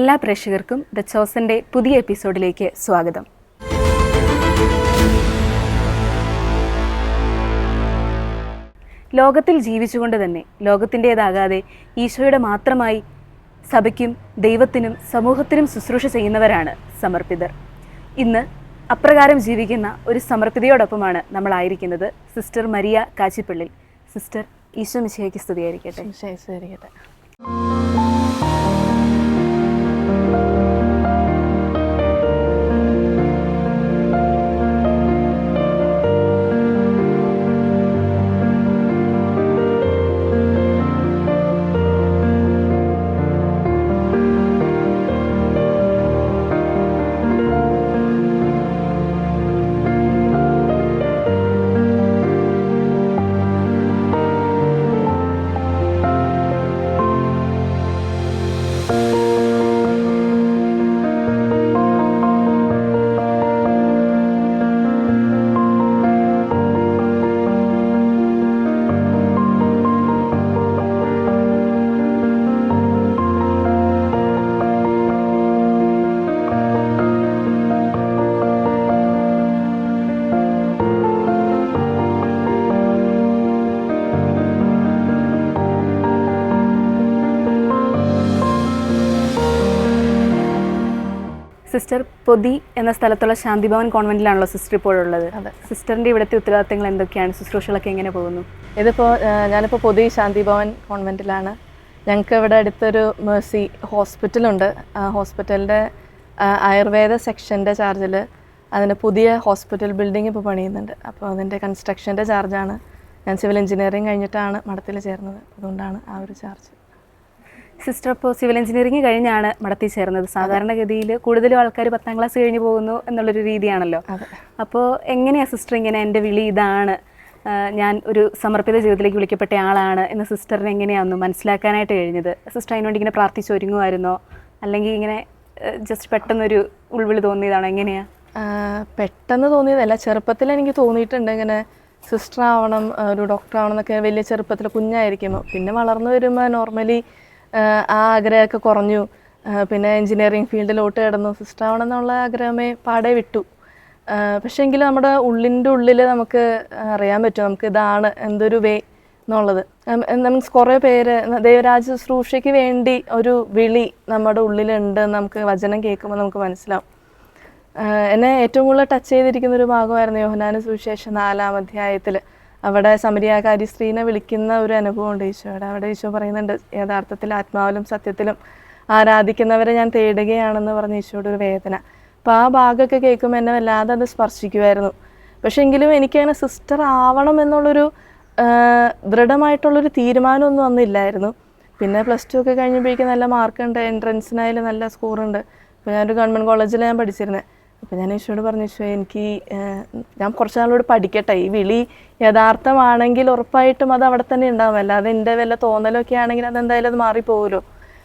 എല്ലാ പ്രേക്ഷകർക്കും ദ ചോസന്റെ പുതിയ എപ്പിസോഡിലേക്ക് സ്വാഗതം. ലോകത്തിൽ ജീവിച്ചുകൊണ്ട് തന്നെ ലോകത്തിന്റേതാകാതെ ഈശോയുടെ മാത്രമായി സഭയ്ക്കും ദൈവത്തിനും സമൂഹത്തിനും ശുശ്രൂഷ ചെയ്യുന്നവരാണ് സമർപ്പിതർ. ഇന്ന് അപ്രകാരം ജീവിക്കുന്ന ഒരു സമർപ്പിതയോടൊപ്പമാണ് നമ്മളായിരിക്കുന്നത് sister Maria Kachippally sister Eesho മിശയ്ക്ക് സ്തുതിയായിരിക്കട്ടെ. ശരിയായിരിക്കട്ടെ സിസ്റ്റർ പൊതി എന്ന സ്ഥലത്തുള്ള ശാന്തിഭവൻ കോൺവെന്റിലാണല്ലോ സിസ്റ്റർ ഇപ്പോഴുള്ളത് അതെ. സിസ്റ്ററിന്റെ ഇവിടുത്തെ ഉത്തരവാദിത്തങ്ങൾ എന്തൊക്കെയാണ്? ശുശ്രൂഷകളൊക്കെ എങ്ങനെ പോകുന്നു? ഇതിപ്പോൾ ഞാനിപ്പോൾ പൊതി ശാന്തിഭവൻ കോൺവെന്റിലാണ്. ഞങ്ങൾക്ക് ഇവിടെ അടുത്തൊരു മേഴ്സി ഹോസ്പിറ്റലുണ്ട്. ആ ഹോസ്പിറ്റലിന്റെ ആയുർവേദ സെക്ഷന്റെ ചാർജിൽ അതിന്റെ പുതിയ ഹോസ്പിറ്റൽ ബിൽഡിംഗ് ഇപ്പോൾ പണിയുന്നുണ്ട്. അപ്പോൾ അതിന്റെ കൺസ്ട്രക്ഷന്റെ ചാർജാണ്. ഞാൻ സിവിൽ എഞ്ചിനീയറിംഗ് കഴിഞ്ഞിട്ടാണ് മഠത്തിൽ ചേർന്നത്. അതുകൊണ്ടാണ് ആ ഒരു ചാർജ്. സിസ്റ്റർ ഇപ്പോൾ സിവിൽ എഞ്ചിനീയറിംഗ് കഴിഞ്ഞാണ് മടത്തി ചേർന്നത്. സാധാരണഗതിയിൽ കൂടുതലും ആൾക്കാർ പത്താം ക്ലാസ് കഴിഞ്ഞ് പോകുന്നു എന്നുള്ളൊരു രീതിയാണല്ലോ. അപ്പോൾ എങ്ങനെയാണ് സിസ്റ്റർ ഇങ്ങനെ എന്റെ വിളി ഇതാണ്? ഞാൻ ഒരു സമർപ്പിത ജീവിതത്തിലേക്ക് വിളിക്കപ്പെട്ട ആളാണ് എന്ന് സിസ്റ്ററിനെ എങ്ങനെയാണെന്ന് മനസ്സിലാക്കാനായിട്ട് കഴിഞ്ഞത്? സിസ്റ്റർ അതിനുവേണ്ടി ഇങ്ങനെ പ്രാർത്ഥിച്ച് ഒരുങ്ങുമായിരുന്നോ? അല്ലെങ്കിൽ ഇങ്ങനെ ജസ്റ്റ് പെട്ടെന്നൊരു ഉൾവിളി തോന്നിയതാണോ? എങ്ങനെയാണ് പെട്ടെന്ന് തോന്നിയതല്ല. ചെറുപ്പത്തിൽ എനിക്ക് തോന്നിയിട്ടുണ്ട് ഇങ്ങനെ സിസ്റ്റർ ആവണം ഒരു ഡോക്ടർ ആവണം എന്നൊക്കെ വലിയ ചെറുപ്പത്തിൽ കുഞ്ഞായിരിക്കുമ്പോൾ. പിന്നെ വളർന്നു വരുമ്പോൾ നോർമലി ആ ആഗ്രഹമൊക്കെ കുറഞ്ഞു. പിന്നെ എൻജിനീയറിങ് ഫീൽഡിലോട്ട് കിടന്നു. സിസ്റ്റർ ആവണം എന്നുള്ള ആഗ്രഹമേ പാടെ വിട്ടു. പക്ഷേ എങ്കിലും നമ്മുടെ ഉള്ളിന്റെ ഉള്ളിൽ നമുക്ക് അറിയാൻ പറ്റും നമുക്ക് ഇതാണ് എന്തൊരു വേ എന്നുള്ളത്. മീൻസ് കുറേ പേര് ദൈവരാജ ശുശ്രൂഷയ്ക്ക് വേണ്ടി ഒരു വിളി നമ്മുടെ ഉള്ളിലുണ്ട് നമുക്ക് വചനം കേൾക്കുമ്പോൾ നമുക്ക് മനസ്സിലാവും. എന്നെ ഏറ്റവും കൂടുതൽ ടച്ച് ചെയ്തിരിക്കുന്ന ഒരു ഭാഗമായിരുന്നു യോഹനാന സുവിശേഷം നാലാം അധ്യായത്തിൽ അവിടെ സമരിയാകാരി സ്ത്രീനെ വിളിക്കുന്ന ഒരു അനുഭവമുണ്ട് ഈശോയുടെ. അവിടെ ഈശോ പറയുന്നുണ്ട് യഥാർത്ഥത്തിൽ ആത്മാവിലും സത്യത്തിലും ആരാധിക്കുന്നവരെ ഞാൻ തേടുകയാണെന്ന് പറഞ്ഞ ഈശോയുടെ ഒരു വേദന. അപ്പോൾ ആ ഭാഗമൊക്കെ കേൾക്കുമ്പോൾ എന്നെ വല്ലാതെ അത് സ്പർശിക്കുമായിരുന്നു പക്ഷേ എങ്കിലും എനിക്കങ്ങനെ സിസ്റ്റർ ആവണം എന്നുള്ളൊരു ദൃഢമായിട്ടുള്ളൊരു തീരുമാനമൊന്നും അന്നില്ലായിരുന്നു പിന്നെ പ്ലസ് ടു ഒക്കെ കഴിഞ്ഞപ്പോഴേക്കും നല്ല മാർക്കുണ്ട് എൻട്രൻസിനായാലും നല്ല സ്കോറുണ്ട്. അപ്പോൾ ഞാനൊരു ഗവൺമെന്റ് കോളേജിൽ ഞാൻ പഠിച്ചിരുന്നത് അപ്പോൾ ഞാൻ ഈശോയോട് പറഞ്ഞു ഈശോ എനിക്ക് ഞാൻ കുറച്ച് നാളോട് പഠിക്കട്ടെ. ഈ വിളി യഥാർത്ഥമാണെങ്കിൽ ഉറപ്പായിട്ടും അത് അവിടെ തന്നെ ഉണ്ടാവും. അല്ലാതെ എന്റെ വല്ല തോന്നലൊക്കെ ആണെങ്കിൽ അതെന്തായാലും അത് മാറിപ്പോകുമല്ലോ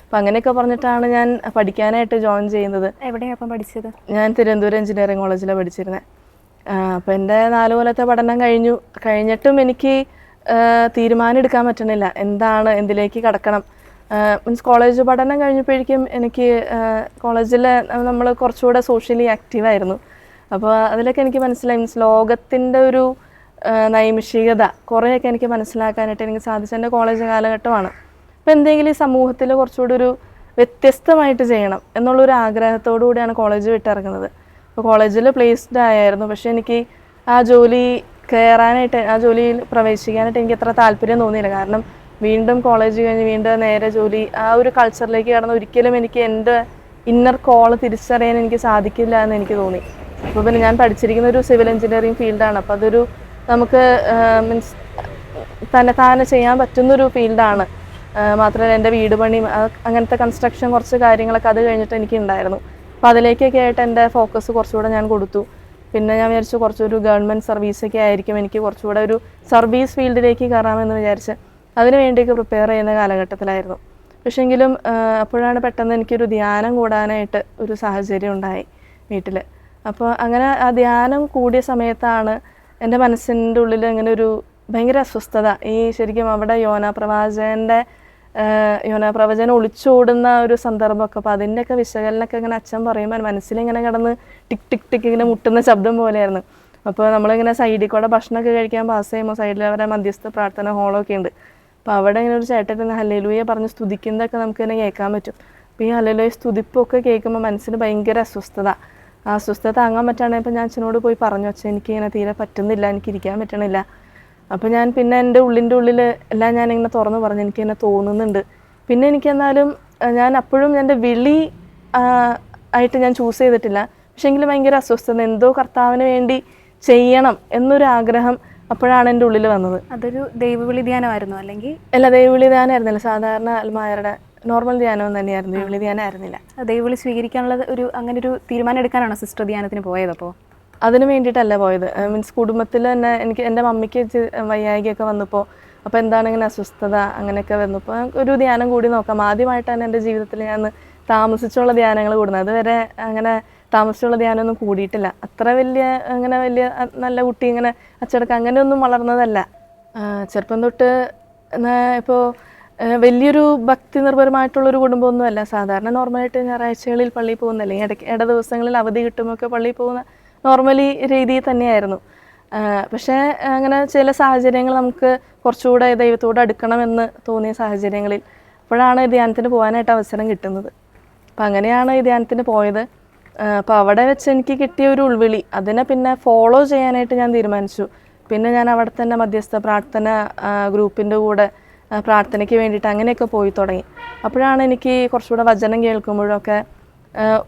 അപ്പം അങ്ങനെയൊക്കെ പറഞ്ഞിട്ടാണ് ഞാൻ പഠിക്കാനായിട്ട് ജോയിൻ ചെയ്യുന്നത്. എവിടെയാണ് അപ്പം പഠിച്ചത്? ഞാൻ തിരുവനന്തപുരം എഞ്ചിനീയറിംഗ് കോളേജിലാണ് പഠിച്ചിരുന്നത് അപ്പം എന്റെ നാല് കൊല്ലത്തെ പഠനം കഴിഞ്ഞു. കഴിഞ്ഞിട്ടും എനിക്ക് തീരുമാനം എടുക്കാൻ പറ്റണില്ല. എന്താണ് എന്തിലേക്ക് കടക്കണം? മീൻസ് കോളേജ് പഠനം കഴിഞ്ഞപ്പോഴേക്കും എനിക്ക് കോളേജിൽ നമ്മൾ കുറച്ചുകൂടെ സോഷ്യലി ആക്റ്റീവായിരുന്നു അപ്പോൾ അതിലൊക്കെ എനിക്ക് മനസ്സിലായി മീൻസ് ലോകത്തിന്റെ ഒരു നൈമിഷികത കുറേയൊക്കെ എനിക്ക് മനസ്സിലാക്കാനായിട്ട് എനിക്ക് സാധിച്ച എന്റെ കോളേജ് കാലഘട്ടമാണ്. അപ്പോൾ എന്തെങ്കിലും ഈ സമൂഹത്തിൽ കുറച്ചുകൂടി ഒരു വ്യത്യസ്തമായിട്ട് ചെയ്യണം എന്നുള്ളൊരു ആഗ്രഹത്തോടു കൂടിയാണ് കോളേജ് വിട്ടിറങ്ങുന്നത്. അപ്പോൾ കോളേജിൽ പ്ലേസ്ഡ് ആയായിരുന്നു പക്ഷേ എനിക്ക് ആ ജോലി കയറാനായിട്ട് ആ ജോലിയിൽ പ്രവേശിക്കാനായിട്ട് എനിക്ക് അത്ര താല്പര്യം തോന്നിയില്ല. കാരണം വീണ്ടും കോളേജ് കഴിഞ്ഞ് വീണ്ടും നേരെ ജോലി. ആ ഒരു കൾച്ചറിലേക്ക് കടന്ന് ഒരിക്കലും എനിക്ക് എന്റെ ഇന്നർ കോൾ തിരിച്ചറിയാൻ എനിക്ക് സാധിക്കില്ല എന്ന് എനിക്ക് തോന്നി. അപ്പോൾ പിന്നെ ഞാൻ പഠിച്ചിരിക്കുന്ന ഒരു സിവിൽ എഞ്ചിനീയറിംഗ് ഫീൽഡാണ് അപ്പോൾ അതൊരു നമുക്ക് മീൻസ് തന്നെ താനെ ചെയ്യാൻ പറ്റുന്നൊരു ഫീൽഡാണ് മാത്രമല്ല എന്റെ വീട് പണി അങ്ങനത്തെ കൺസ്ട്രക്ഷൻ കുറച്ച് കാര്യങ്ങളൊക്കെ അത് കഴിഞ്ഞിട്ട് എനിക്ക് ഉണ്ടായിരുന്നു. അപ്പോൾ അതിലേക്കൊക്കെ ആയിട്ട് എന്റെ ഫോക്കസ് കുറച്ചുകൂടെ ഞാൻ കൊടുത്തു. പിന്നെ ഞാൻ വിചാരിച്ചു കുറച്ചൊരു ഗവൺമെന്റ് സർവീസൊക്കെ ആയിരിക്കും എനിക്ക് കുറച്ചുകൂടെ ഒരു സർവീസ് ഫീൽഡിലേക്ക് കയറാമെന്ന് വിചാരിച്ച്. അതിന് വേണ്ടിയൊക്കെ പ്രിപ്പയർ ചെയ്യുന്ന കാലഘട്ടത്തിലായിരുന്നു. പക്ഷെങ്കിലും അപ്പോഴാണ് പെട്ടെന്ന് എനിക്കൊരു ധ്യാനം കൂടാനായിട്ട് ഒരു സാഹചര്യം ഉണ്ടായി വീട്ടിൽ അപ്പോൾ അങ്ങനെ ആ ധ്യാനം കൂടിയ സമയത്താണ് എന്റെ മനസ്സിന്റെ ഉള്ളിൽ അങ്ങനെ ഒരു ഭയങ്കര അസ്വസ്ഥത. ഈ ശരിക്കും അവിടെ യോന പ്രവാചകന്റെ യോന പ്രവചനം ഒളിച്ചോടുന്ന ഒരു സന്ദർഭമൊക്കെ. അപ്പോൾ അതിന്റെയൊക്കെ വിശകലനമൊക്കെ ഇങ്ങനെ അച്ഛൻ പറയുമ്പോൾ മനസ്സിലിങ്ങനെ കിടന്ന് ടിക് ടിക് ടിക് ഇങ്ങനെ മുട്ടുന്ന ശബ്ദം പോലെയായിരുന്നു. അപ്പോൾ നമ്മളിങ്ങനെ സൈഡിൽ കൂടെ ഭക്ഷണമൊക്കെ കഴിക്കാൻ പാസ് ചെയ്യുമ്പോൾ സൈഡിൽ അവരെ മധ്യസ്ഥ പ്രാർത്ഥന ഹോളൊക്കെ ഉണ്ട്. അപ്പോൾ അവിടെ ഇങ്ങനെ ഒരു ചേട്ടൻ ഹലലൂയ പറഞ്ഞ് സ്തുതിക്കുന്നതൊക്കെ നമുക്ക് തന്നെ കേൾക്കാൻ പറ്റും. അപ്പോൾ ഈ ഹല്ലേലൂയ സ്തുതിപ്പൊക്കെ കേൾക്കുമ്പോൾ മനസ്സിന് ഭയങ്കര അസ്വസ്ഥത. ആ അസ്വസ്ഥത താങ്ങാൻ പറ്റാണ്ട് ഇപ്പോൾ ഞാൻ അച്ഛനോട് പോയി പറഞ്ഞു അച്ഛൻ എനിക്ക് ഇങ്ങനെ തീരെ പറ്റുന്നില്ല എനിക്ക് ഇരിക്കാൻ പറ്റണില്ല. അപ്പോൾ ഞാൻ പിന്നെ എന്റെ ഉള്ളിന്റെ ഉള്ളിൽ എല്ലാം ഞാൻ ഇങ്ങനെ തുറന്നു പറഞ്ഞു എനിക്ക് ഇങ്ങനെ തോന്നുന്നുണ്ട്. പിന്നെ എനിക്ക് എന്നാലും ഞാൻ അപ്പോഴും എന്റെ വിളി ആയിട്ട് ഞാൻ ചൂസ് ചെയ്തിട്ടില്ല. പക്ഷേ എങ്കിലും ഭയങ്കര അസ്വസ്ഥത എന്തോ കർത്താവിന് വേണ്ടി ചെയ്യണം എന്നൊരു ആഗ്രഹം അപ്പോഴാണ് എന്റെ ഉള്ളിൽ വന്നത്. അതൊരു ദൈവവിളി ധ്യാനമായിരുന്നു? അല്ലെങ്കിൽ അല്ല ദൈവവിളി ധ്യാനമായിരുന്നില്ല. സാധാരണ അൽമായരുടെ നോർമൽ ധ്യാനം തന്നെയായിരുന്നു. ദൈവവിളി ധ്യാനമായിരുന്നില്ല. ദൈവവിളി സ്വീകരിക്കാനുള്ള ഒരു അങ്ങനെ ഒരു തീരുമാനം എടുക്കാനാണോ സിസ്റ്റർ ധ്യാനത്തിന് പോയത് അപ്പോൾ അതിന് വേണ്ടിയിട്ടല്ല പോയത്. മീൻസ് കുടുംബത്തിൽ തന്നെ എനിക്ക് എന്റെ മമ്മിക്ക് വയ്യായികയൊക്കെ വന്നപ്പോൾ അപ്പോൾ എന്താണ് ഇങ്ങനെ അസ്വസ്ഥത അങ്ങനെയൊക്കെ വന്നപ്പോൾ ഒരു ധ്യാനം കൂടി നോക്കാം. ആദ്യമായിട്ടാണ് എന്റെ ജീവിതത്തിൽ ഞാൻ താമസിച്ചുള്ള ധ്യാനങ്ങൾ കൂടുന്നത്. അതുവരെ അങ്ങനെ താമസിച്ചുള്ള ധ്യാനമൊന്നും കൂടിയിട്ടില്ല. അത്ര വലിയ അങ്ങനെ വലിയ നല്ല കുട്ടി ഇങ്ങനെ അച്ചടക്കം അങ്ങനെയൊന്നും വളർന്നതല്ല. ചെറുപ്പം തൊട്ട് ഇപ്പോൾ വലിയൊരു ഭക്തി നിർഭരമായിട്ടുള്ളൊരു കുടുംബമൊന്നുമല്ല. സാധാരണ നോർമലായിട്ട് ഞായറാഴ്ചകളിൽ പള്ളിയിൽ പോകുന്ന അല്ലെങ്കിൽ ഇടയ്ക്ക് ഇട ദിവസങ്ങളിൽ അവധി കിട്ടുമ്പോഴൊക്കെ പള്ളിയിൽ പോകുന്ന നോർമലി രീതിയിൽ തന്നെയായിരുന്നു. പക്ഷേ അങ്ങനെ ചില സാഹചര്യങ്ങൾ നമുക്ക് കുറച്ചുകൂടെ ദൈവത്തോട് അടുക്കണമെന്ന് തോന്നിയ സാഹചര്യങ്ങളിൽ അപ്പോഴാണ് ധ്യാനത്തിന് പോകാനായിട്ട് അവസരം കിട്ടുന്നത്. അപ്പം അങ്ങനെയാണ് ഈ ധ്യാനത്തിന് പോയത്. അപ്പോൾ അവിടെ വെച്ച് എനിക്ക് കിട്ടിയ ഒരു ഉൾവിളി. അതിനെ പിന്നെ ഫോളോ ചെയ്യാനായിട്ട് ഞാൻ തീരുമാനിച്ചു. പിന്നെ ഞാൻ അവിടെ തന്നെ മധ്യസ്ഥ പ്രാർത്ഥന ഗ്രൂപ്പിന്റെ കൂടെ പ്രാർത്ഥനയ്ക്ക് വേണ്ടിയിട്ട് അങ്ങനെയൊക്കെ പോയി തുടങ്ങി. അപ്പോഴാണ് എനിക്ക് കുറച്ചുകൂടെ വചനം കേൾക്കുമ്പോഴൊക്കെ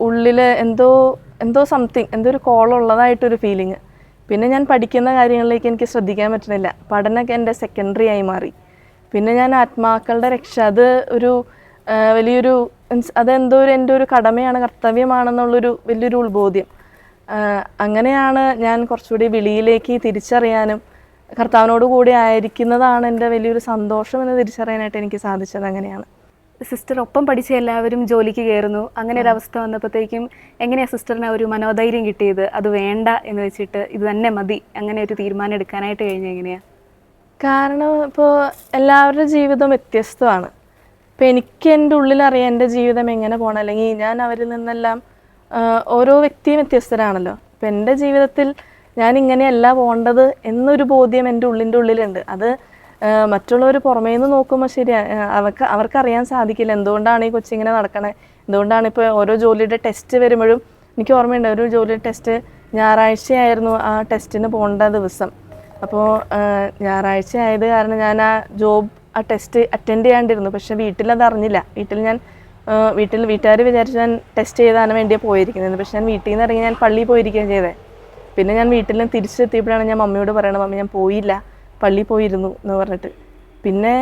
ഉള്ളിൽ എന്തോ എന്തോ സംതിങ് എന്തോ ഒരു കോളുള്ളതായിട്ടൊരു ഫീലിങ് പിന്നെ ഞാൻ പഠിക്കുന്ന കാര്യങ്ങളിലേക്ക് എനിക്ക് ശ്രദ്ധിക്കാൻ പറ്റുന്നില്ല. പഠനമൊക്കെ എന്റെ സെക്കൻഡറി ആയി മാറി. പിന്നെ ഞാൻ ആത്മാക്കളുടെ രക്ഷ അത് ഒരു വലിയൊരു മീൻസ് അതെന്തോ ഒരു എന്റെ ഒരു കടമയാണ് കർത്തവ്യമാണെന്നുള്ളൊരു വലിയൊരു ഉത്ബോധ്യം അങ്ങനെയാണ് ഞാൻ കുറച്ചുകൂടി വിളിയിലേക്ക് തിരിച്ചറിയാനും കർത്താവിനോട് കൂടി ആയിരിക്കുന്നതാണ് എന്റെ വലിയൊരു സന്തോഷം എന്ന് തിരിച്ചറിയാനായിട്ട് എനിക്ക് സാധിച്ചത് അങ്ങനെയാണ്. സിസ്റ്റർ ഒപ്പം പഠിച്ച എല്ലാവരും ജോലിക്ക് കയറുന്നു. അങ്ങനെ ഒരു അവസ്ഥ വന്നപ്പോഴത്തേക്കും എങ്ങനെയാണ് സിസ്റ്ററിന് ഒരു മനോധൈര്യം കിട്ടിയത്? അത് വേണ്ട എന്ന് വെച്ചിട്ട് ഇത് തന്നെ മതി അങ്ങനെ ഒരു തീരുമാനം എടുക്കാനായിട്ട് കഴിഞ്ഞ എങ്ങനെയാണ് കാരണം ഇപ്പോൾ എല്ലാവരുടെ ജീവിതം വ്യത്യസ്തമാണ്. ഇപ്പം എനിക്ക് എന്റെ ഉള്ളിലറിയാം എന്റെ ജീവിതം എങ്ങനെ പോകണം അല്ലെങ്കിൽ ഞാൻ അവരിൽ നിന്നെല്ലാം ഓരോ വ്യക്തിയും വ്യത്യസ്തരാണല്ലോ. അപ്പം എന്റെ ജീവിതത്തിൽ ഞാൻ ഇങ്ങനെയല്ല പോകേണ്ടത് എന്നൊരു ബോധ്യം എന്റെ ഉള്ളിന്റെ ഉള്ളിലുണ്ട്. അത് മറ്റുള്ളവർ പുറമേ നിന്ന് നോക്കുമ്പോൾ ശരിയാ. ആ, അവർക്ക് അവർക്കറിയാൻ സാധിക്കില്ല എന്തുകൊണ്ടാണ് ഈ കൊച്ചിങ്ങനെ നടക്കണേ. എന്തുകൊണ്ടാണ് ഇപ്പോൾ ഓരോ ജോലിയുടെ ടെസ്റ്റ് വരുമ്പോഴും എനിക്ക് ഓർമ്മയുണ്ട് ഒരു ജോലിയുടെ ടെസ്റ്റ് ഞായറാഴ്ചയായിരുന്നു ആ ടെസ്റ്റിന് പോകേണ്ട ദിവസം. അപ്പോൾ ഞായറാഴ്ച ആയത് കാരണം ഞാൻ ആ ജോബ് ആ ടെസ്റ്റ് അറ്റൻഡ് ചെയ്യാണ്ടിരുന്നു. പക്ഷെ വീട്ടിൽ അത് അറിഞ്ഞില്ല. വീട്ടിൽ ഞാൻ വീട്ടിൽ വീട്ടുകാർ വിചാരിച്ചു ഞാൻ ടെസ്റ്റ് ചെയ്താണ് വേണ്ടിയാണ് പോയിരിക്കുന്നത്. പക്ഷെ ഞാൻ വീട്ടിൽ നിന്ന് ഇറങ്ങി ഞാൻ പള്ളിയിൽ പോയിരിക്കുകയാണ് ചെയ്തത് പിന്നെ ഞാൻ വീട്ടിൽ നിന്ന് തിരിച്ചെത്തിയപ്പോഴാണ് ഞാൻ മമ്മിയോട് പറയണത് മമ്മി ഞാൻ പോയില്ല. പള്ളിയിൽ പോയിരുന്നു എന്ന് പറഞ്ഞിട്ട്. പിന്നെ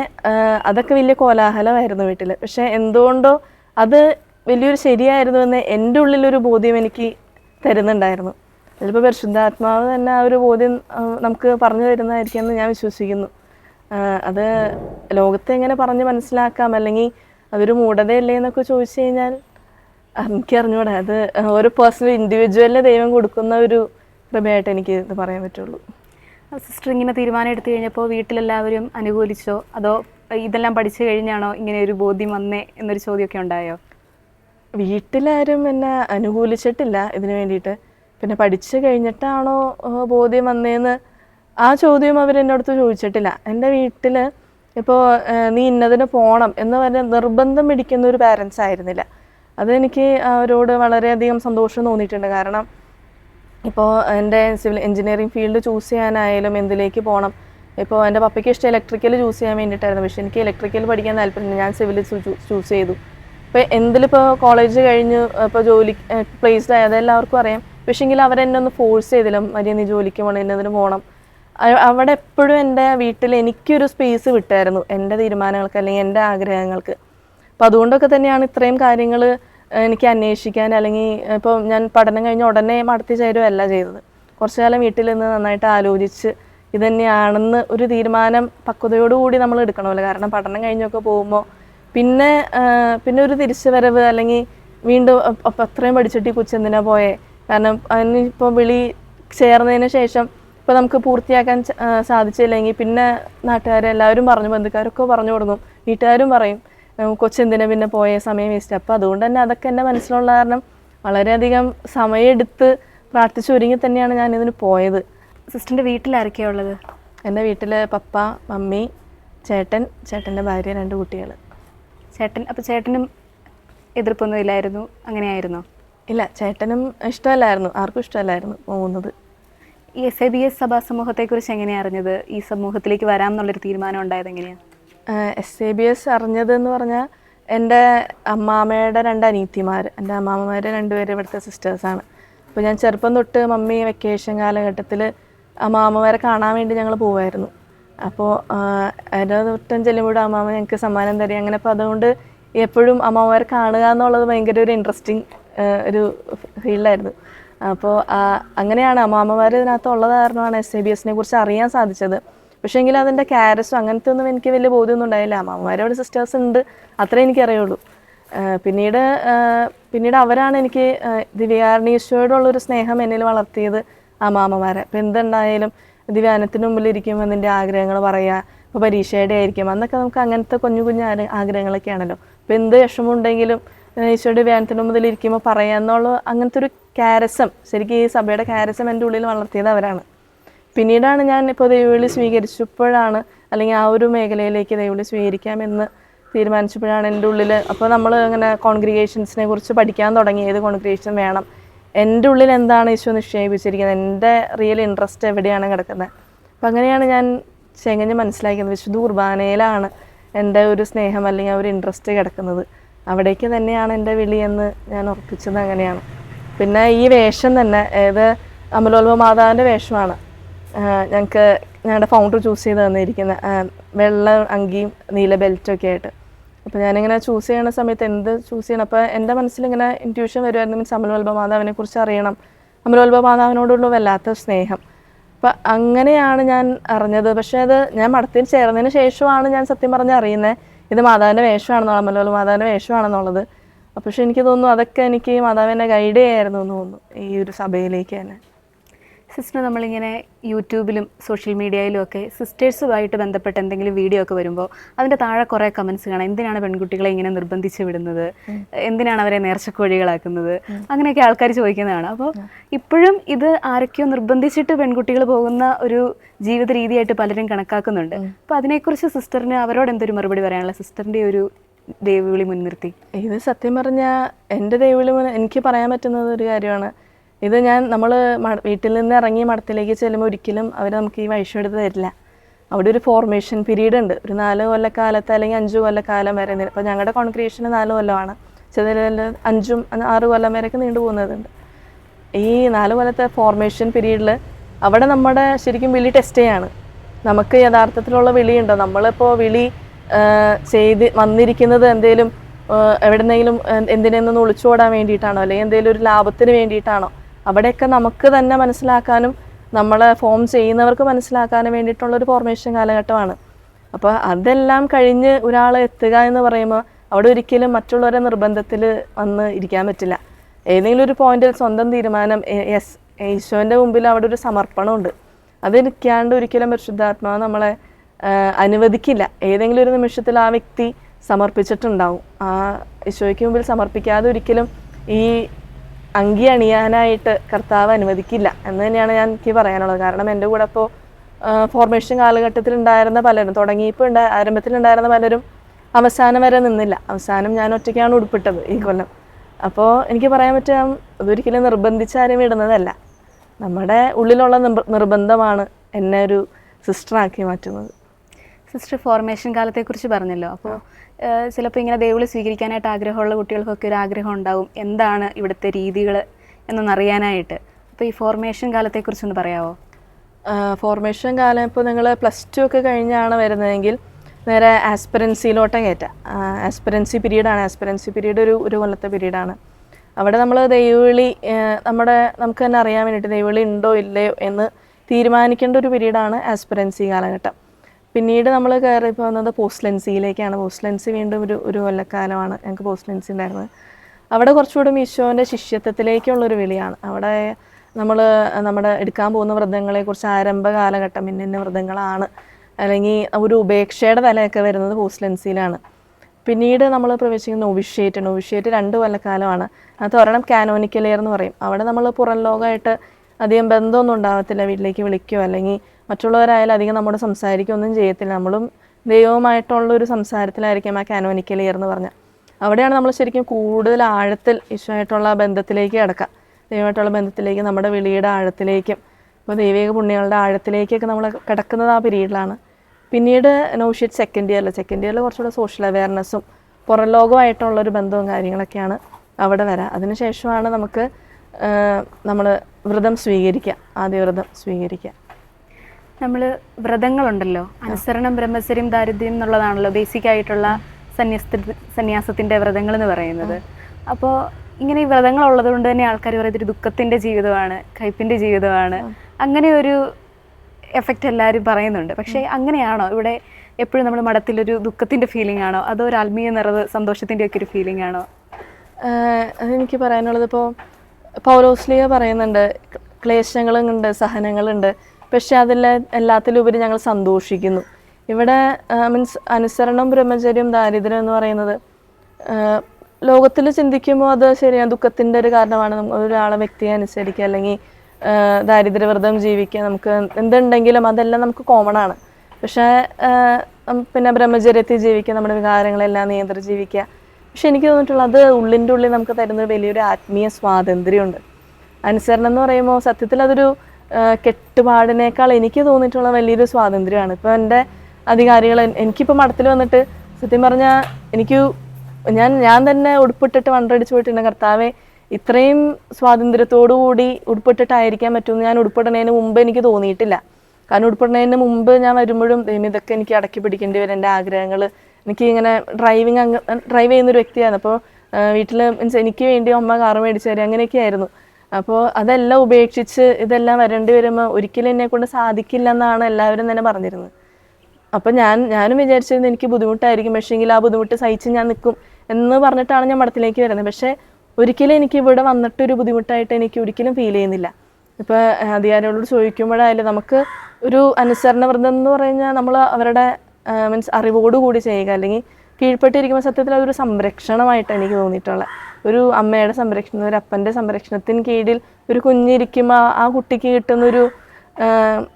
അതൊക്കെ വലിയ കോലാഹലമായിരുന്നു വീട്ടിൽ പക്ഷെ എന്തുകൊണ്ടോ അത് വലിയൊരു ശരിയായിരുന്നു എന്ന് എന്റെ ഉള്ളിലൊരു ബോധ്യം എനിക്ക് തരുന്നുണ്ടായിരുന്നു. ചിലപ്പോൾ പരിശുദ്ധാത്മാവ് തന്നെ ആ ഒരു ബോധ്യം നമുക്ക് പറഞ്ഞു തരുന്നതായിരിക്കും എന്ന് ഞാൻ വിശ്വസിക്കുന്നു. അത് ലോകത്തെ എങ്ങനെ പറഞ്ഞ് മനസ്സിലാക്കാം? അല്ലെങ്കിൽ അതൊരു മൂഢതയല്ലേ എന്നൊക്കെ ചോദിച്ചു കഴിഞ്ഞാൽ എനിക്കറിഞ്ഞൂടാ അത് ഒരു പേഴ്സണൽ ഇൻഡിവിജ്വലിന് ദൈവം കൊടുക്കുന്ന ഒരു കൃപയായിട്ട് എനിക്ക് ഇത് പറയാൻ പറ്റുള്ളൂ. സിസ്റ്റർ ഇങ്ങനെ തീരുമാനം എടുത്തു കഴിഞ്ഞപ്പോൾ വീട്ടിലെല്ലാവരും അനുകൂലിച്ചോ? അതോ ഇതെല്ലാം പഠിച്ചു കഴിഞ്ഞാണോ ഇങ്ങനെ ഒരു ബോധ്യം വന്നേ എന്നൊരു ചോദ്യമൊക്കെ ഉണ്ടായോ? വീട്ടിലാരും എന്നെ അനുകൂലിച്ചിട്ടില്ല ഇതിനു വേണ്ടിയിട്ട്. പിന്നെ പഠിച്ചു കഴിഞ്ഞിട്ടാണോ ബോധ്യം വന്നതെന്ന് ആ ചോദ്യം അവർ എന്നോട് ചോദിച്ചിട്ടില്ല. എന്റെ വീട്ടിൽ ഇപ്പോൾ നീ ഇന്നതിന് പോകണം എന്ന് പറഞ്ഞ നിർബന്ധം പിടിക്കുന്ന ഒരു പാരൻസ് ആയിരുന്നില്ല. അതെനിക്ക് അവരോട് വളരെയധികം സന്തോഷം തോന്നിയിട്ടുണ്ട്. കാരണം ഇപ്പോൾ എന്റെ സിവിൽ എഞ്ചിനീയറിംഗ് ഫീൽഡ് ചൂസ് ചെയ്യാനായാലും എന്തിലേക്ക് പോകണം ഇപ്പോൾ എന്റെ പപ്പയ്ക്ക് ഇഷ്ടം ഇലക്ട്രിക്കൽ ചൂസ് ചെയ്യാൻ വേണ്ടിയിട്ടായിരുന്നു. പക്ഷേ എനിക്ക് ഇലക്ട്രിക്കൽ പഠിക്കാൻ താല്പര്യമില്ല. ഞാൻ സിവിൽ ചൂസ് ചെയ്തു. ഇപ്പോൾ എന്തിലിപ്പോൾ കോളേജ് കഴിഞ്ഞ് ഇപ്പോൾ ജോലി പ്ലേസ്ഡ് ആയി അതെല്ലാവർക്കും അറിയാം. പക്ഷേങ്കിൽ അവരെന്നെ ഒന്ന് ഫോഴ്സ് ചെയ്തില്ല. മര്യാദ നീ ജോലിക്ക് പോകണം എന്നതിന് പോകണം അവിടെ എപ്പോഴും എന്റെ വീട്ടിൽ എനിക്കൊരു സ്പേസ് വിട്ടായിരുന്നു എന്റെ തീരുമാനങ്ങൾക്ക് അല്ലെങ്കിൽ എന്റെ ആഗ്രഹങ്ങൾക്ക്. അപ്പോൾ അതുകൊണ്ടൊക്കെ തന്നെയാണ് ഇത്രയും കാര്യങ്ങൾ എനിക്ക് അന്വേഷിക്കാൻ അല്ലെങ്കിൽ ഇപ്പോൾ ഞാൻ പഠനം കഴിഞ്ഞ ഉടനെ മടത്തി ചേരുകയല്ല ചെയ്തത്. കുറച്ചു കാലം വീട്ടിൽ നിന്ന് നന്നായിട്ട് ആലോചിച്ച് ഇതന്നെയാണെന്ന് ഒരു തീരുമാനം പക്വതയോടുകൂടി നമ്മൾ എടുക്കണമല്ലോ. കാരണം പഠനം കഴിഞ്ഞൊക്കെ പോകുമ്പോൾ പിന്നെ പിന്നെ ഒരു തിരിച്ചു വരവ് അല്ലെങ്കിൽ വീണ്ടും അത്രയും പഠിച്ചിട്ട് ഈ കൊച്ചെന്തിനാ പോയേ? കാരണം അതിനിപ്പോൾ വിളി ചേർന്നതിന് ശേഷം ഇപ്പോൾ നമുക്ക് പൂർത്തിയാക്കാൻ സാധിച്ചില്ലെങ്കിൽ പിന്നെ നാട്ടുകാരെല്ലാവരും പറഞ്ഞു ബന്ധുക്കാരൊക്കെ പറഞ്ഞു തുടങ്ങും വീട്ടുകാരും പറയും കൊച്ചെന്തിനാ പിന്നെ പോയ? സമയം വേസ്റ്റ് അപ്പോൾ അതുകൊണ്ട് തന്നെ അതൊക്കെ എന്റെ മനസ്സിലുള്ള കാരണം വളരെയധികം സമയമെടുത്ത് പ്രാർത്ഥിച്ചൊരുങ്ങി തന്നെയാണ് ഞാൻ ഇതിന് പോയത്. സിസ്റ്ററിന്റെ വീട്ടിൽ ആരൊക്കെയാണ് ഉള്ളത്? എന്റെ വീട്ടിൽ പപ്പ മമ്മി ചേട്ടൻ ചേട്ടന്റെ ഭാര്യ രണ്ട് കുട്ടികൾ ചേട്ടൻ അപ്പോൾ ചേട്ടനും എതിർപ്പൊന്നും ഇല്ലായിരുന്നു? അങ്ങനെയായിരുന്നോ? ഇല്ല ചേട്ടനും ഇഷ്ടമല്ലായിരുന്നു. ആർക്കും ഇഷ്ടമല്ലായിരുന്നു പോകുന്നത്. ഈ എസ് എ ബി എസ് സഭാ സമൂഹത്തെക്കുറിച്ച് എങ്ങനെയാണ് അറിഞ്ഞത്? ഈ സമൂഹത്തിലേക്ക് വരാം എന്നുള്ളൊരു തീരുമാനം ഉണ്ടായത് എങ്ങനെയാണ് എസ് എ ബി എസ് അറിഞ്ഞതെന്ന് പറഞ്ഞാൽ എന്റെ അമ്മാമ്മയുടെ രണ്ട് അനീത്തിമാർ എന്റെ അമ്മാമ്മമാർ രണ്ടുപേരും ഇവിടുത്തെ സിസ്റ്റേഴ്സാണ് അപ്പോൾ ഞാൻ ചെറുപ്പം തൊട്ട് മമ്മി വെക്കേഷൻ കാലഘട്ടത്തിൽ അമ്മാമ്മമാരെ കാണാൻ വേണ്ടി ഞങ്ങൾ പോവായിരുന്നു. അപ്പോൾ എന്റെ തൊട്ടം ചെല്ലുമ്പോൾ അമ്മാമ്മ ഞങ്ങൾക്ക് സമ്മാനം തരും. അങ്ങനെ അപ്പോൾ അതുകൊണ്ട് എപ്പോഴും അമ്മാമ്മമാരെ കാണുക എന്നുള്ളത് ഭയങ്കര ഒരു ഇൻട്രസ്റ്റിംഗ് ഒരു ഫീൽഡായിരുന്നു അപ്പോൾ അങ്ങനെയാണ് അമ്മാമ്മമാർ ഇതിനകത്ത് ഉള്ളത് കാരണമാണ് എസ് എ ബി എസിനെ കുറിച്ച് അറിയാൻ സാധിച്ചത്. പക്ഷേ എങ്കിൽ അതിന്റെ ക്യാരസും അങ്ങനത്തെ ഒന്നും എനിക്ക് വലിയ ബോധ്യമൊന്നും ഉണ്ടായില്ല. അമ്മാമ്മമാരോട് സിസ്റ്റേഴ്സ് ഉണ്ട്. അത്രേ എനിക്കറിയുള്ളൂ. പിന്നീട് പിന്നീട് അവരാണ് എനിക്ക് ദിവ്യാരണീശ്വരോടുള്ളൊരു സ്നേഹം എന്നിൽ വളർത്തിയത് അമ്മാമ്മമാരെ. അപ്പം എന്തുണ്ടായാലും ദിവ്യാനത്തിന് മുമ്പിൽ ഇരിക്കുമ്പോൾ അതിന്റെ ആഗ്രഹങ്ങൾ പറയുക ഇപ്പോൾ പരീക്ഷയുടെ ആയിരിക്കും. അന്നൊക്കെ നമുക്ക് അങ്ങനത്തെ കുഞ്ഞു കുഞ്ഞു ആഗ്രഹങ്ങളൊക്കെ ആണല്ലോ അപ്പോൾ എന്ത് വിഷമമുണ്ടെങ്കിലും ഈശോയുടെ വ്യാനത്തിന്റെ മുതൽ ഇരിക്കുമ്പോൾ പറയാന്നുള്ള അങ്ങനത്തെ ഒരു കാരസം. ശരിക്കും ഈ സഭയുടെ കാരസം എന്റെ ഉള്ളിൽ വളർത്തിയത് അവരാണ്. പിന്നീടാണ് ഞാൻ ഇപ്പോൾ ദൈവവിളി സ്വീകരിച്ചപ്പോഴാണ് അല്ലെങ്കിൽ ആ ഒരു മേഖലയിലേക്ക് ദൈവവിളി സ്വീകരിക്കാമെന്ന് തീരുമാനിച്ചപ്പോഴാണ് എന്റെ ഉള്ളിൽ അപ്പോൾ നമ്മൾ ഇങ്ങനെ കോൺഗ്രിഗേഷൻസിനെ കുറിച്ച് പഠിക്കാൻ തുടങ്ങി ഏത് കോൺഗ്രിഗേഷൻ വേണം. എന്റെ ഉള്ളിൽ എന്താണ് ഈശോ നിക്ഷേപിച്ചിരിക്കുന്നത്? എന്റെ റിയൽ ഇൻട്രസ്റ്റ് എവിടെയാണ് കിടക്കുന്നത്? അപ്പം അങ്ങനെയാണ് ഞാൻ ചെങ്ങഞ്ഞ് മനസ്സിലാക്കുന്നത് വിശുദ്ധ കുർബാനയിലാണ് എന്റെ ഒരു സ്നേഹം അല്ലെങ്കിൽ ഒരു ഇൻട്രസ്റ്റ് കിടക്കുന്നത്. അവിടേക്ക് തന്നെയാണ് എന്റെ വിളി എന്ന് ഞാൻ ഉറപ്പിച്ചത് അങ്ങനെയാണ്. പിന്നെ ഈ വേഷം തന്നെ ഏത് അമലോത്ഭ മാതാവിന്റെ വേഷമാണ് ഞങ്ങൾക്ക് ഞങ്ങളുടെ ഫൗണ്ടർ ചൂസ് ചെയ്ത് തന്നിരിക്കുന്ന വെള്ള അങ്കിയും നീല ബെൽറ്റും ഒക്കെ ആയിട്ട്. അപ്പോൾ ഞാനിങ്ങനെ ചൂസ് ചെയ്യണ സമയത്ത് എന്ത് ചൂസ് ചെയ്യണം? അപ്പോൾ എന്റെ മനസ്സിലിങ്ങനെ ഇന്റ്യൂഷൻ വരുമായിരുന്നു മീൻസ് അമലോൽബ മാതാവിനെ കുറിച്ച് അറിയണം. അമലോൽബ മാതാവിനോടുള്ള വല്ലാത്ത സ്നേഹം. അപ്പം അങ്ങനെയാണ് ഞാൻ അറിഞ്ഞത്. പക്ഷേ അത് ഞാൻ മഠത്തിൽ ചേർന്നതിന് ശേഷമാണ് ഞാൻ സത്യം പറഞ്ഞ് അറിയുന്നത്. ഇത് മാതാവിന്റെ വേഷമാണെന്നുള്ള അമലോത്ഭവ മാതാവിന്റെ വേഷമാണെന്നുള്ളത്. പക്ഷെ എനിക്ക് തോന്നുന്നു അതൊക്കെ എനിക്ക് മാതാവിനെ ഗൈഡ് ചെയ്യായിരുന്നു എന്ന് തോന്നുന്നു ഈ ഒരു സഭയിലേക്ക് തന്നെ. സിസ്റ്റർ നമ്മളിങ്ങനെ യൂട്യൂബിലും സോഷ്യൽ മീഡിയയിലും ഒക്കെ സിസ്റ്റേഴ്സുമായിട്ട് ബന്ധപ്പെട്ട് എന്തെങ്കിലും വീഡിയോ ഒക്കെ വരുമ്പോൾ അതിന്റെ താഴെ കുറേ കമൻസ് കാണാം. എന്തിനാണ് പെൺകുട്ടികളെ ഇങ്ങനെ നിർബന്ധിച്ച് വിടുന്നത്? എന്തിനാണ് അവരെ നേർച്ചക്കോഴികളാക്കുന്നത്? അങ്ങനെയൊക്കെ ആൾക്കാർ ചോദിക്കുന്നതാണ്. അപ്പോൾ ഇപ്പോഴും ഇത് ആരൊക്കെയോ നിർബന്ധിച്ചിട്ട് പെൺകുട്ടികൾ പോകുന്ന ഒരു ജീവിത രീതിയായിട്ട് പലരും കണക്കാക്കുന്നുണ്ട്. അപ്പോൾ അതിനെക്കുറിച്ച് സിസ്റ്ററിന് അവരോട് എന്തൊരു മറുപടി പറയാനുള്ള? സിസ്റ്ററിന്റെ ഒരു ദൈവവിളി മുൻനിർത്തി. ഇത് സത്യം പറഞ്ഞാൽ എന്റെ ദൈവവിളി എനിക്ക് പറയാൻ പറ്റുന്നത് ഒരു കാര്യമാണ്. ഇത് ഞാൻ നമ്മൾ വീട്ടിൽ നിന്ന് ഇറങ്ങി മഠത്തിലേക്ക് ചെല്ലുമ്പോൾ ഒരിക്കലും അവർ നമുക്ക് ഈ വൈഷം എടുത്ത് തരില്ല. അവിടെ ഒരു ഫോർമേഷൻ പീരീഡ് ഉണ്ട്. ഒരു നാല് കൊല്ലക്കാലത്ത് അല്ലെങ്കിൽ അഞ്ച് കൊല്ലക്കാലം വരെ ഇപ്പോൾ ഞങ്ങളുടെ കോൺക്രീഷന് നാല് കൊല്ലമാണ്. ചില അഞ്ചും ആറ് കൊല്ലം വരെയൊക്കെ നീണ്ടു പോകുന്നതുണ്ട്. ഈ നാല് കൊല്ലത്തെ ഫോർമേഷൻ പീരീഡിൽ അവിടെ നമ്മുടെ ശരിക്കും വിളി ടെസ്റ്റ് ചെയ്യാണ്. നമുക്ക് യഥാർത്ഥത്തിലുള്ള വിളിയുണ്ടോ നമ്മളിപ്പോൾ വിളി ചെയ്ത് വന്നിരിക്കുന്നത് എന്തെങ്കിലും എവിടെന്നെങ്കിലും എന്തിനെന്നൊന്ന് ഒളിച്ചോടാൻ വേണ്ടിയിട്ടാണോ? അല്ലെങ്കിൽ എന്തെങ്കിലും ഒരു ലാഭത്തിന് വേണ്ടിയിട്ടാണോ? അവിടെയൊക്കെ നമുക്ക് തന്നെ മനസ്സിലാക്കാനും നമ്മളെ ഫോം ചെയ്യുന്നവർക്ക് മനസ്സിലാക്കാനും വേണ്ടിയിട്ടുള്ള ഒരു ഫോർമേഷൻ കാലഘട്ടമാണ്. അപ്പോൾ അതെല്ലാം കഴിഞ്ഞ് ഒരാൾ എത്തുക എന്ന് പറയുമ്പോൾ അവിടെ ഒരിക്കലും മറ്റുള്ളവരെ നിർബന്ധത്തിൽ വന്ന് ഇരിക്കാൻ പറ്റില്ല. ഏതെങ്കിലും ഒരു പോയിന്റിൽ സ്വന്തം തീരുമാനം യെസ് ഈശോന്റെ മുമ്പിൽ അവിടെ ഒരു സമർപ്പണമുണ്ട്. അതിരിക്കാണ്ട് ഒരിക്കലും പരിശുദ്ധാത്മാവ് നമ്മളെ അനുവദിക്കില്ല. ഏതെങ്കിലും ഒരു നിമിഷത്തിൽ ആ വ്യക്തി സമർപ്പിച്ചിട്ടുണ്ടാവും. ആ ഈശോയ്ക്ക് മുമ്പിൽ സമർപ്പിക്കാതെ ഒരിക്കലും ഈ അങ്കി അണിയാനായിട്ട് കർത്താവ് അനുവദിക്കില്ല എന്ന് തന്നെയാണ് ഞാൻ എനിക്ക് പറയാനുള്ളത്. കാരണം എന്റെ കൂടെ ഇപ്പോൾ ഫോർമേഷൻ കാലഘട്ടത്തിൽ ഉണ്ടായിരുന്ന പലരും തുടങ്ങിയപ്പോൾ ഉണ്ടായ ആരംഭത്തിലുണ്ടായിരുന്ന പലരും അവസാനം വരെ നിന്നില്ല. അവസാനം ഞാൻ ഒറ്റയ്ക്കാണ് ഉടുപ്പിട്ടത് ഈ കൊല്ലം. അപ്പോൾ എനിക്ക് പറയാൻ പറ്റുക അതൊരിക്കലും നിർബന്ധിച്ചാരും ഇടുന്നതല്ല. നമ്മുടെ ഉള്ളിലുള്ള നിർബന്ധമാണ് എന്നെ ഒരു സിസ്റ്ററാക്കി മാറ്റുന്നത്. സിസ്റ്റർ ഫോർമേഷൻ കാലത്തെക്കുറിച്ച് പറഞ്ഞല്ലോ. അപ്പോൾ ചിലപ്പോൾ ഇങ്ങനെ ദൈവവിളി സ്വീകരിക്കാനായിട്ട് ആഗ്രഹമുള്ള കുട്ടികൾക്കൊക്കെ ഒരു ആഗ്രഹം ഉണ്ടാവും. എന്താണ് ഇവിടുത്തെ രീതികൾ എന്നൊന്നറിയാനായിട്ട് അപ്പോൾ ഈ ഫോർമേഷൻ കാലത്തെക്കുറിച്ചൊന്ന് പറയാമോ ഫോർമേഷൻ കാലം ഇപ്പോൾ നിങ്ങൾ പ്ലസ് ടു ഒക്കെ കഴിഞ്ഞാണ് വരുന്നതെങ്കിൽ നേരെ ആസ്പിറൻസിയിലോട്ടം കയറ്റാം ആസ്പിറൻസി പീരീഡാണ് ആസ്പിറൻസി പീരീഡ് ഒരു ഒരു കൊല്ലത്തെ പീരീഡാണ് അവിടെ നമ്മൾ ദൈവവിളി നമ്മുടെ നമുക്ക് തന്നെ അറിയാൻ വേണ്ടിയിട്ട് ദൈവവിളി ഉണ്ടോ ഇല്ലയോ എന്ന് തീരുമാനിക്കേണ്ട ഒരു പീരീഡാണ് ആസ്പിറൻസി കാലഘട്ടം. പിന്നീട് നമ്മൾ കയറി പോകുന്നത് പോസ്റ്റ് ലെൻസി വീണ്ടും ഒരു ഒരു കൊല്ലക്കാലമാണ് ഞങ്ങൾക്ക് പോസ്റ്റ്ലൻസി ഉണ്ടായിരുന്നത്. അവിടെ കുറച്ചുകൂടി ഈശോന്റെ ശിഷ്യത്വത്തിലേക്കുള്ളൊരു വിളിയാണ്. അവിടെ നമ്മൾ നമ്മുടെ എടുക്കാൻ പോകുന്ന വ്രതങ്ങളെക്കുറിച്ച് ആരംഭ കാലഘട്ടം ഇന്ന വ്രതങ്ങളാണ്. അല്ലെങ്കിൽ ഒരു ഉപേക്ഷയുടെ തലയൊക്കെ വരുന്നത് പോസ്റ്റ്ലൻസിയിലാണ്. പിന്നീട് നമ്മൾ പ്രവേശിക്കുന്ന നോവിഷ്യേറ്റ് ഒവിഷ്യേറ്റ് രണ്ട് കൊല്ലക്കാലമാണ്. അത് ഒരെണ്ണം കാനോനിക്കൽ ഇയർ എന്ന് പറയും. അവിടെ നമ്മൾ പുറം ലോകമായിട്ട് അധികം ബന്ധമൊന്നും ഉണ്ടാകത്തില്ല വീട്ടിലേക്ക് വിളിക്കുകയോ അല്ലെങ്കിൽ മറ്റുള്ളവരായാലും അധികം നമ്മോട് സംസാരിക്കുകയോ ഒന്നും ചെയ്യത്തില്ല. നമ്മളും ദൈവവുമായിട്ടുള്ള ഒരു സംസാരത്തിലായിരിക്കും ആ കാനോനിക്കൽ ഇയർ എന്ന് പറഞ്ഞാൽ. അവിടെയാണ് നമ്മൾ ശരിക്കും കൂടുതൽ ആഴത്തിൽ ഈശോയായിട്ടുള്ള ബന്ധത്തിലേക്ക് കിടക്കുക. ദൈവമായിട്ടുള്ള ബന്ധത്തിലേക്ക് നമ്മുടെ വിളിയുടെ ആഴത്തിലേക്കും ഇപ്പോൾ ദൈവിക പുണ്യങ്ങളുടെ ആഴത്തിലേക്കൊക്കെ നമ്മൾ കിടക്കുന്നത് ആ പീരീഡിലാണ്. പിന്നീട് നോഷ്യറ്റ് സെക്കൻഡ് ഇയറിൽ സെക്കൻഡ് ഇയറിൽ കുറച്ചുകൂടെ സോഷ്യൽ അവയർനെസ്സും പുറം ലോകമായിട്ടുള്ളൊരു ബന്ധവും കാര്യങ്ങളൊക്കെയാണ് അവിടെ വരാം. അതിനുശേഷമാണ് നമുക്ക് നമ്മൾ വ്രതം സ്വീകരിക്കുക ആദ്യ വ്രതം സ്വീകരിക്കുക നമ്മൾ വ്രതങ്ങളുണ്ടല്ലോ. അനുസരണം ബ്രഹ്മചര്യം ദാരിദ്ര്യം എന്നുള്ളതാണല്ലോ ബേസിക് ആയിട്ടുള്ള സന്യാസ സന്യാസത്തിന്റെ വ്രതങ്ങൾ എന്ന് പറയുന്നത് അപ്പോൾ ഇങ്ങനെ ഈ വ്രതങ്ങൾ ഉള്ളത് കൊണ്ട് തന്നെ ആൾക്കാർ പറയുന്നത് ഒരു ദുഃഖത്തിന്റെ ജീവിതമാണ് കയ്പിന്റെ ജീവിതമാണ്. അങ്ങനെ ഒരു എഫക്റ്റ് എല്ലാവരും പറയുന്നുണ്ട്. പക്ഷേ അങ്ങനെയാണോ? ഇവിടെ എപ്പോഴും നമ്മൾ മഠത്തിലൊരു ദുഃഖത്തിന്റെ ഫീലിംഗ് ആണോ? അതോ ഒരു ആത്മീയ നിറവ് സന്തോഷത്തിന്റെ ഒക്കെ ഒരു ഫീലിംഗ് ആണോ? അതെനിക്ക് പറയാനുള്ളത് ഇപ്പോൾ പൗലോസ്ലിയ പറയുന്നുണ്ട് ക്ലേശങ്ങളുണ്ട് സഹനങ്ങളുണ്ട്. പക്ഷെ അതിൽ എല്ലാത്തിലുപരി ഞങ്ങൾ സന്തോഷിക്കുന്നു. ഇവിടെ മീൻസ് അനുസരണം ബ്രഹ്മചര്യം ദാരിദ്ര്യം എന്ന് പറയുന്നത് ലോകത്തിൽ ചിന്തിക്കുമ്പോൾ അത് ശരിയാണ്. ദുഃഖത്തിന്റെ ഒരു കാരണമാണ്. ഒരാളെ വ്യക്തിയെ അനുസരിക്കുക അല്ലെങ്കിൽ ദാരിദ്ര്യവ്രതം ജീവിക്കുക. നമുക്ക് എന്തുണ്ടെങ്കിലും അതെല്ലാം നമുക്ക് കോമൺ ആണ്. പക്ഷേ പിന്നെ ബ്രഹ്മചര്യത്തിൽ ജീവിക്കുക നമ്മുടെ വികാരങ്ങളെല്ലാം നിയന്ത്രിച്ച് ജീവിക്കുക. പക്ഷെ എനിക്ക് തോന്നിയിട്ടുള്ളത് അത് ഉള്ളിന്റെ ഉള്ളിൽ നമുക്ക് തരുന്ന വലിയൊരു ആത്മീയ സ്വാതന്ത്ര്യമുണ്ട്. അനുസരണം എന്ന് പറയുമ്പോൾ സത്യത്തിൽ അതൊരു കെട്ടുപാടിനേക്കാൾ എനിക്ക് തോന്നിയിട്ടുള്ള വലിയൊരു സ്വാതന്ത്ര്യമാണ്. ഇപ്പോൾ എന്റെ അധികാരികൾ എനിക്കിപ്പോൾ മഠത്തിൽ വന്നിട്ട് സത്യം പറഞ്ഞാൽ എനിക്ക് ഞാൻ ഞാൻ തന്നെ ഉടുപ്പിട്ടിട്ട് വണ്ടടിച്ച് പോയിട്ടുണ്ട്. കർത്താവെ ഇത്രയും സ്വാതന്ത്ര്യത്തോടു കൂടി ഉടുപ്പിട്ടിട്ടായിരിക്കാൻ പറ്റുമെന്ന് ഞാൻ ഉടുപ്പിടുന്നതിന് മുമ്പ് എനിക്ക് തോന്നിയിട്ടില്ല. കാരണം ഉടുപ്പിടുന്നതിന് മുമ്പ് ഞാൻ വരുമ്പോഴും ഇതൊക്കെ എനിക്ക് അടക്കി പിടിക്കേണ്ടി വരും. എന്റെ ആഗ്രഹങ്ങൾ എനിക്ക് ഇങ്ങനെ ഡ്രൈവിങ് അങ്ങ് ഡ്രൈവ് ചെയ്യുന്നൊരു വ്യക്തിയാണ് അപ്പോൾ വീട്ടിൽ മീൻസ് എനിക്ക് വേണ്ടി അമ്മ കാറ് മേടിച്ചു തരും അങ്ങനെയൊക്കെ ആയിരുന്നു അപ്പോൾ അതെല്ലാം ഉപേക്ഷിച്ച് ഇതെല്ലാം വരേണ്ടി വരുമ്പോൾ ഒരിക്കലും എന്നെ കൊണ്ട് സാധിക്കില്ല എന്നാണ് എല്ലാവരും തന്നെ പറഞ്ഞിരുന്നത്. അപ്പം ഞാൻ ഞാനും വിചാരിച്ചിരുന്നു എനിക്ക് ബുദ്ധിമുട്ടായിരിക്കും പക്ഷേ പക്ഷേങ്കിൽ ആ ബുദ്ധിമുട്ട് സഹിച്ച് ഞാൻ നിൽക്കും എന്ന് പറഞ്ഞിട്ടാണ് ഞാൻ മഠത്തിലേക്ക് വരുന്നത്. പക്ഷേ ഒരിക്കലും എനിക്ക് ഇവിടെ വന്നിട്ടൊരു ബുദ്ധിമുട്ടായിട്ട് എനിക്ക് ഒരിക്കലും ഫീൽ ചെയ്യുന്നില്ല. ഇപ്പോൾ അധികാരികളോട് ചോദിക്കുമ്പോഴായാലും നമുക്ക് ഒരു അനുസരണ വ്രതം എന്ന് പറഞ്ഞാൽ നമ്മൾ അവരുടെ മീൻസ് അറിവോടുകൂടി ചെയ്യുക. അല്ലെങ്കിൽ കീഴ്പ്പെട്ടിരിക്കുമ്പോൾ സത്യത്തിൽ അതൊരു സംരക്ഷണമായിട്ട് എനിക്ക് തോന്നിയിട്ടുള്ളത്. ഒരു അമ്മയുടെ സംരക്ഷണം ഒരു അപ്പന്റെ സംരക്ഷണത്തിന് കീഴിൽ ഒരു കുഞ്ഞിരിക്കുമ്പോൾ ആ- കുട്ടിക്ക് കിട്ടുന്നൊരു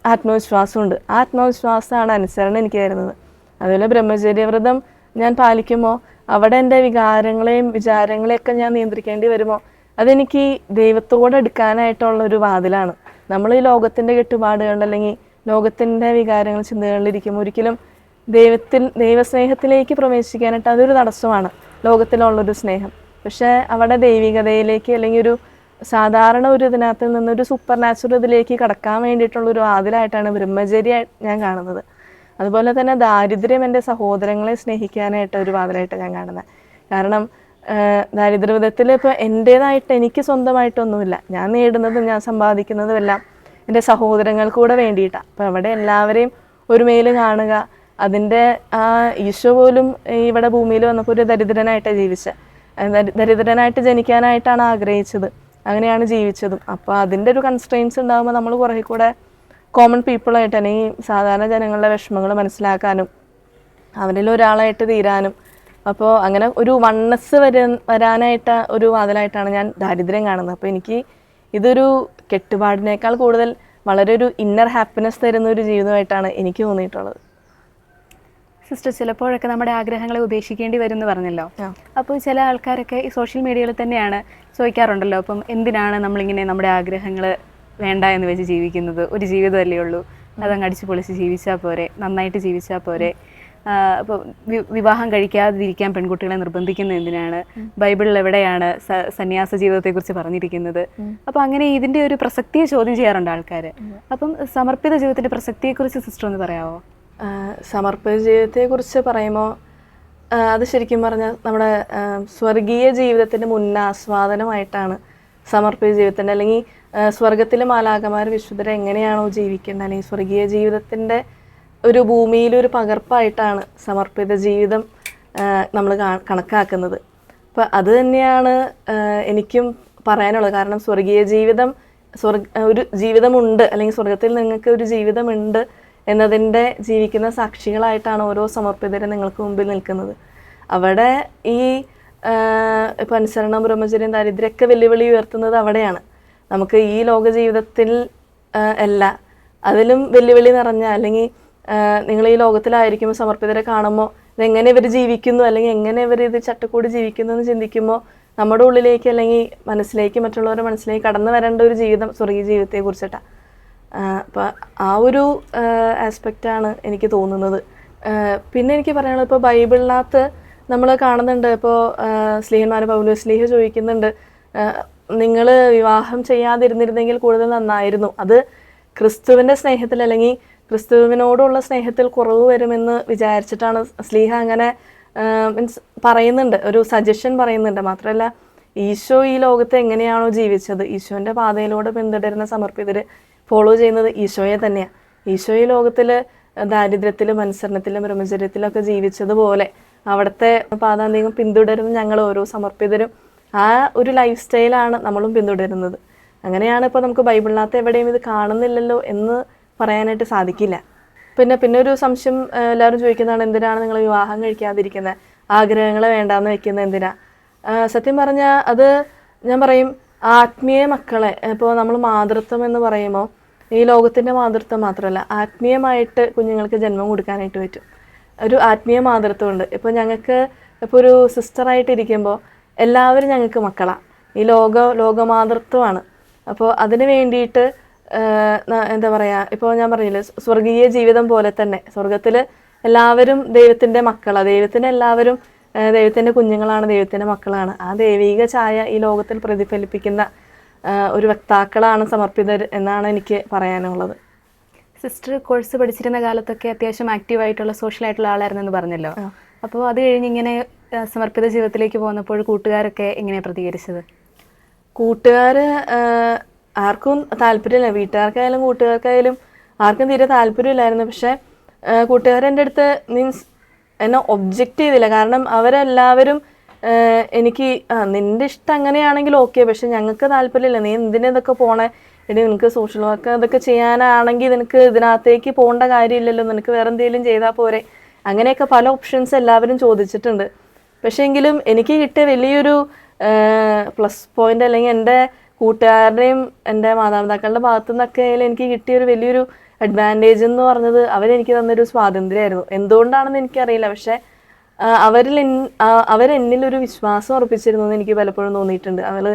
ആത്മവിശ്വാസമുണ്ട്. ആ ആത്മവിശ്വാസമാണ് അനുസരണം എനിക്ക് തരുന്നത്. അതുപോലെ ബ്രഹ്മചര്യവ്രതം ഞാൻ പാലിക്കുമ്പോൾ അവിടെ എന്റെ വികാരങ്ങളെയും വിചാരങ്ങളെയൊക്കെ ഞാൻ നിയന്ത്രിക്കേണ്ടി വരുമോ അതെനിക്ക് ദൈവത്തോട് എടുക്കാനായിട്ടുള്ള ഒരു വാതിലാണ്. നമ്മൾ ഈ ലോകത്തിന്റെ കെട്ടുപാടുകൾ അല്ലെങ്കിൽ ലോകത്തിന്റെ വികാരങ്ങൾ ചിന്തകളിലിരിക്കുമ്പോൾ ഒരിക്കലും ദൈവത്തിൽ ദൈവസ്നേഹത്തിലേക്ക് പ്രവേശിക്കാനായിട്ട് അതൊരു തടസ്സമാണ്. ലോകത്തിലുള്ളൊരു സ്നേഹം. പക്ഷേ അവിടെ ദൈവികതയിലേക്ക് അല്ലെങ്കിൽ ഒരു സാധാരണ ഒരു ഇതിനകത്ത് നിന്നൊരു സൂപ്പർ നാച്ചുറൽ ഇതിലേക്ക് കടക്കാൻ വേണ്ടിയിട്ടുള്ള ഒരു വാതിലായിട്ടാണ് ബ്രഹ്മചര്യ ഞാൻ കാണുന്നത്. അതുപോലെ തന്നെ ദാരിദ്ര്യം എന്റെ സഹോദരങ്ങളെ സ്നേഹിക്കാനായിട്ട് ഒരു വാതിലായിട്ട് ഞാൻ കാണുന്നത്. കാരണം ദാരിദ്ര്യവിധത്തിൽ ഇപ്പോൾ എന്റേതായിട്ട് എനിക്ക് സ്വന്തമായിട്ടൊന്നുമില്ല. ഞാൻ നേടുന്നതും ഞാൻ സമ്പാദിക്കുന്നതുമെല്ലാം എന്റെ സഹോദരങ്ങൾക്ക് കൂടെ വേണ്ടിയിട്ടാണ്. അപ്പോൾ അവിടെ എല്ലാവരെയും ഒരുമയിൽ കാണുക അതിന്റെ ആ ഈശോ പോലും ഇവിടെ ഭൂമിയിൽ വന്നപ്പോൾ ഒരു ദരിദ്രനായിട്ടാണ് ജീവിച്ച ദരി- ദരിദ്രനായിട്ട് ജനിക്കാനായിട്ടാണ് ആഗ്രഹിച്ചത്. അങ്ങനെയാണ് ജീവിച്ചതും. അപ്പോൾ അതിന്റെ ഒരു കൺസ്ട്രെയിൻസ് ഉണ്ടാകുമ്പോൾ നമ്മൾ കുറേ കൂടെ കോമൺ പീപ്പിളായിട്ട് അല്ലെങ്കിൽ സാധാരണ ജനങ്ങളുടെ വിഷമങ്ങൾ മനസ്സിലാക്കാനും അവരിൽ ഒരാളായിട്ട് തീരാനും അപ്പോൾ അങ്ങനെ ഒരു വണ്ണസ് വര വരാനായിട്ട് ഒരു വാതിലായിട്ടാണ് ഞാൻ ദാരിദ്ര്യം കാണുന്നത്. അപ്പോൾ എനിക്ക് ഇതൊരു കെട്ടുപാടിനേക്കാൾ കൂടുതൽ വളരെ ഒരു ഇന്നർ ഹാപ്പിനെസ് തരുന്ന ഒരു ജീവിതമായിട്ടാണ് എനിക്ക് തോന്നിയിട്ടുള്ളത്. സിസ്റ്റർ ചിലപ്പോഴൊക്കെ നമ്മുടെ ആഗ്രഹങ്ങളെ ഉപേക്ഷിക്കേണ്ടി വരും എന്ന് പറഞ്ഞല്ലോ. അപ്പോൾ ചില ആൾക്കാരൊക്കെ ഈ സോഷ്യൽ മീഡിയയിൽ തന്നെയാണ് ചോദിക്കാറുണ്ടല്ലോ. അപ്പം എന്തിനാണ് നമ്മളിങ്ങനെ നമ്മുടെ ആഗ്രഹങ്ങൾ വേണ്ട എന്ന് വെച്ച് ജീവിക്കുന്നത്? ഒരു ജീവിതമല്ലേ ഉള്ളൂ. അതങ്ങ് അടിച്ചു പൊളിച്ച് ജീവിച്ചാൽ പോരെ. നന്നായിട്ട് ജീവിച്ചാൽ പോരെ. അപ്പോൾ വിവാഹം കഴിക്കാതിരിക്കാൻ പെൺകുട്ടികളെ നിർബന്ധിക്കുന്ന എന്തിനാണ്? ബൈബിളിൽ എവിടെയാണ് സ- സന്യാസ ജീവിതത്തെക്കുറിച്ച് പറഞ്ഞിരിക്കുന്നത്? അപ്പോൾ അങ്ങനെ ഇതിന്റെ ഒരു പ്രസക്തിയെ ചോദ്യം ചെയ്യാറുണ്ട് ആൾക്കാർ അപ്പം സമർപ്പിത ജീവിതത്തിന്റെ പ്രസക്തിയെക്കുറിച്ച് സിസ്റ്റർ ഒന്ന് പറയാമോ സമർപ്പിത ജീവിതത്തെക്കുറിച്ച് പറയുമ്പോൾ അത് ശരിക്കും പറഞ്ഞാൽ നമ്മുടെ സ്വർഗീയ ജീവിതത്തിന്റെ മുന്നാസ്വാദനമായിട്ടാണ് സമർപ്പിത ജീവിതത്തിന്റെ അല്ലെങ്കിൽ സ്വർഗത്തിലെ മാലാകമാർ വിശുദ്ധരെ എങ്ങനെയാണോ ജീവിക്കുന്നത് അല്ലെങ്കിൽ സ്വർഗീയ ജീവിതത്തിന്റെ ഒരു ഭൂമിയിലൊരു പകർപ്പായിട്ടാണ് സമർപ്പിത ജീവിതം നമ്മൾ കണക്കാക്കുന്നത്. അപ്പോൾ അത് തന്നെയാണ് എനിക്കും പറയാനുള്ളത്. കാരണം സ്വർഗീയ ജീവിതം സ്വർഗ ഒരു ജീവിതമുണ്ട് അല്ലെങ്കിൽ സ്വർഗത്തിൽ നിങ്ങൾക്ക് ഒരു ജീവിതമുണ്ട് എന്നതിന്റെ ജീവിക്കുന്ന സാക്ഷികളായിട്ടാണ് ഓരോ സമർപ്പിതരും നിങ്ങൾക്ക് മുമ്പിൽ നിൽക്കുന്നത്. അവിടെ ഈ ഇപ്പം അനുസരണം ബ്രഹ്മചര്യം ദാരിദ്ര്യമൊക്കെ വെല്ലുവിളി ഉയർത്തുന്നത് അവിടെയാണ്. നമുക്ക് ഈ ലോക ജീവിതത്തിൽ അല്ല അതിലും വെല്ലുവിളി നിറഞ്ഞ അല്ലെങ്കിൽ നിങ്ങൾ ഈ ലോകത്തിലായിരിക്കുമ്പോൾ സമർപ്പിതരെ കാണുമ്പോൾ ഇതെങ്ങനെ ഇവർ ജീവിക്കുന്നു അല്ലെങ്കിൽ എങ്ങനെ ഇവർ ഇത് ചട്ടക്കൂടി ജീവിക്കുന്നു എന്ന് ചിന്തിക്കുമ്പോൾ നമ്മുടെ ഉള്ളിലേക്ക് അല്ലെങ്കിൽ മനസ്സിലേക്ക് മറ്റുള്ളവരുടെ മനസ്സിലേക്ക് കടന്നു വരേണ്ട ഒരു ജീവിതം സ്വർഗീയ ജീവിതത്തെ കുറിച്ചിട്ടാണ് അപ്പം ആ ഒരു ആസ്പെക്റ്റാണ് എനിക്ക് തോന്നുന്നത്. പിന്നെ എനിക്ക് പറയാനുള്ളത് ഇപ്പോൾ ബൈബിളിനകത്ത് നമ്മൾ കാണുന്നുണ്ട് ഇപ്പോൾ സ്ലീഹന്മാർ പൗലോ സ്ലീഹ ചോദിക്കുന്നുണ്ട് നിങ്ങൾ വിവാഹം ചെയ്യാതിരുന്നിരുന്നെങ്കിൽ കൂടുതൽ നന്നായിരുന്നു. അത് ക്രിസ്തുവിന്റെ സ്നേഹത്തിൽ അല്ലെങ്കിൽ ക്രിസ്തുവിനോടുള്ള സ്നേഹത്തിൽ കുറവ് വരുമെന്ന് വിചാരിച്ചിട്ടാണ് സ്ലീഹ അങ്ങനെ മീൻസ് പറയുന്നുണ്ട്. ഒരു സജഷൻ പറയുന്നുണ്ട്. മാത്രമല്ല ഈശോ ഈ ലോകത്തെ എങ്ങനെയാണോ ജീവിച്ചത്? ഈശോന്റെ പാതയിലൂടെ പിന്തുടരുന്ന സമർപ്പിതർ ഫോളോ ചെയ്യുന്നത് ഈശോയെ തന്നെയാണ് ഈശോ ഈ ലോകത്തിൽ ദാരിദ്ര്യത്തിലും അനുസരണത്തിലും ബ്രഹ്മചര്യത്തിലൊക്കെ ജീവിച്ചതുപോലെ അവിടുത്തെ പാതാന്തികം പിന്തുടരുന്ന ഞങ്ങൾ ഓരോ സമർപ്പിതരും. ആ ഒരു ലൈഫ് സ്റ്റൈലാണ് നമ്മളും പിന്തുടരുന്നത്. അങ്ങനെയാണ് ഇപ്പോൾ നമുക്ക് ബൈബിളിനകത്ത് എവിടെയും ഇത് കാണുന്നില്ലല്ലോ എന്ന് പറയാനായിട്ട് സാധിക്കില്ല. പിന്നെ പിന്നെ ഒരു സംശയം എല്ലാവരും ചോദിക്കുന്നതാണ് എന്തിനാണ് നിങ്ങൾ വിവാഹം കഴിക്കാതിരിക്കുന്നത് ആഗ്രഹങ്ങൾ വേണ്ടാന്ന് വെക്കുന്നത് എന്തിനാ? സത്യം പറഞ്ഞാൽ അത് ഞാൻ പറയും ആത്മീയ മക്കളെ ഇപ്പോൾ നമ്മൾ മാതൃത്വം എന്ന് പറയുമ്പോൾ ഈ ലോകത്തിന്റെ മാതൃത്വം മാത്രമല്ല ആത്മീയമായിട്ട് കുഞ്ഞുങ്ങൾക്ക് ജന്മം കൊടുക്കാനായിട്ട് പറ്റും. ഒരു ആത്മീയ മാതൃത്വമുണ്ട്. ഇപ്പോൾ ഞങ്ങൾക്ക് ഇപ്പോൾ ഒരു സിസ്റ്ററായിട്ട് ഇരിക്കുമ്പോൾ എല്ലാവരും ഞങ്ങൾക്ക് മക്കളാണ് ഈ ലോക ലോകമാതൃത്വമാണ്. അപ്പോൾ അതിന് വേണ്ടിയിട്ട് എന്താ പറയുക ഇപ്പോൾ ഞാൻ പറഞ്ഞില്ലേ സ്വർഗീയ ജീവിതം പോലെ തന്നെ സ്വർഗത്തിൽ എല്ലാവരും ദൈവത്തിന്റെ മക്കളാണ് ദൈവത്തിന് എല്ലാവരും ദൈവത്തിന്റെ കുഞ്ഞുങ്ങളാണ് ദൈവത്തിന്റെ മക്കളാണ്. ആ ദൈവിക ഛായ ഈ ലോകത്തിൽ പ്രതിഫലിപ്പിക്കുന്ന ഒരു വക്താക്കളാണ് സമർപ്പിതർ എന്നാണ് എനിക്ക് പറയാനുള്ളത്. സിസ്റ്റർ കോഴ്സ് പഠിച്ചിരുന്ന കാലത്തൊക്കെ അത്യാവശ്യം ആക്റ്റീവായിട്ടുള്ള സോഷ്യലായിട്ടുള്ള സോഷ്യൽ ആയിട്ടുള്ള ആളായിരുന്നെന്ന് പറഞ്ഞല്ലോ. അപ്പോൾ അത് കഴിഞ്ഞ് ഇങ്ങനെ സമർപ്പിത ജീവിതത്തിലേക്ക് പോന്നപ്പോൾ കൂട്ടുകാരൊക്കെ എങ്ങനെയാണ് പ്രതികരിച്ചത്? കൂട്ടുകാർ ആർക്കും താല്പര്യമില്ല. വീട്ടുകാർക്കായാലും കൂട്ടുകാർക്കായാലും ആർക്കും തീരെ താല്പര്യമില്ലായിരുന്നു. പക്ഷേ കൂട്ടുകാരെന്റെ അടുത്ത് മീൻസ് എന്നെ ഒബ്ജക്റ്റ് ചെയ്തില്ല. കാരണം അവരെല്ലാവരും എനിക്ക് നിന്റെ ഇഷ്ടം അങ്ങനെയാണെങ്കിൽ ഓക്കെ പക്ഷെ ഞങ്ങൾക്ക് താല്പര്യമില്ല. നീ എന്തിനാ ഇതൊക്കെ പോണേ? എടി നിനക്ക് സോഷ്യൽ വർക്ക് ഇതൊക്കെ ചെയ്യാനാണെങ്കിൽ നിനക്ക് ഇതിനകത്തേക്ക് പോകേണ്ട കാര്യമില്ലല്ലോ. നിനക്ക് വേറെ എന്തെങ്കിലും ചെയ്താൽ പോരെ. അങ്ങനെയൊക്കെ പല ഓപ്ഷൻസ് എല്ലാവരും ചോദിച്ചിട്ടുണ്ട്. പക്ഷേ എങ്കിലും എനിക്ക് കിട്ടിയ വലിയൊരു പ്ലസ് പോയിന്റ് അല്ലെങ്കിൽ എന്റെ കൂട്ടുകാരുടെയും എന്റെ മാതാപിതാക്കളുടെ ഭാഗത്തു നിന്നൊക്കെ എനിക്ക് കിട്ടിയൊരു വലിയൊരു അഡ്വാന്റേജ് എന്ന് പറഞ്ഞത് അവരെനിക്ക് തന്നൊരു സ്വാതന്ത്ര്യമായിരുന്നു. എന്തുകൊണ്ടാണെന്ന് എനിക്കറിയില്ല. പക്ഷേ അവരിൽ അവരെന്നിൽ ഒരു വിശ്വാസം ഉറപ്പിച്ചിരുന്നു എന്ന് എനിക്ക് പലപ്പോഴും തോന്നിയിട്ടുണ്ട്. അവൾ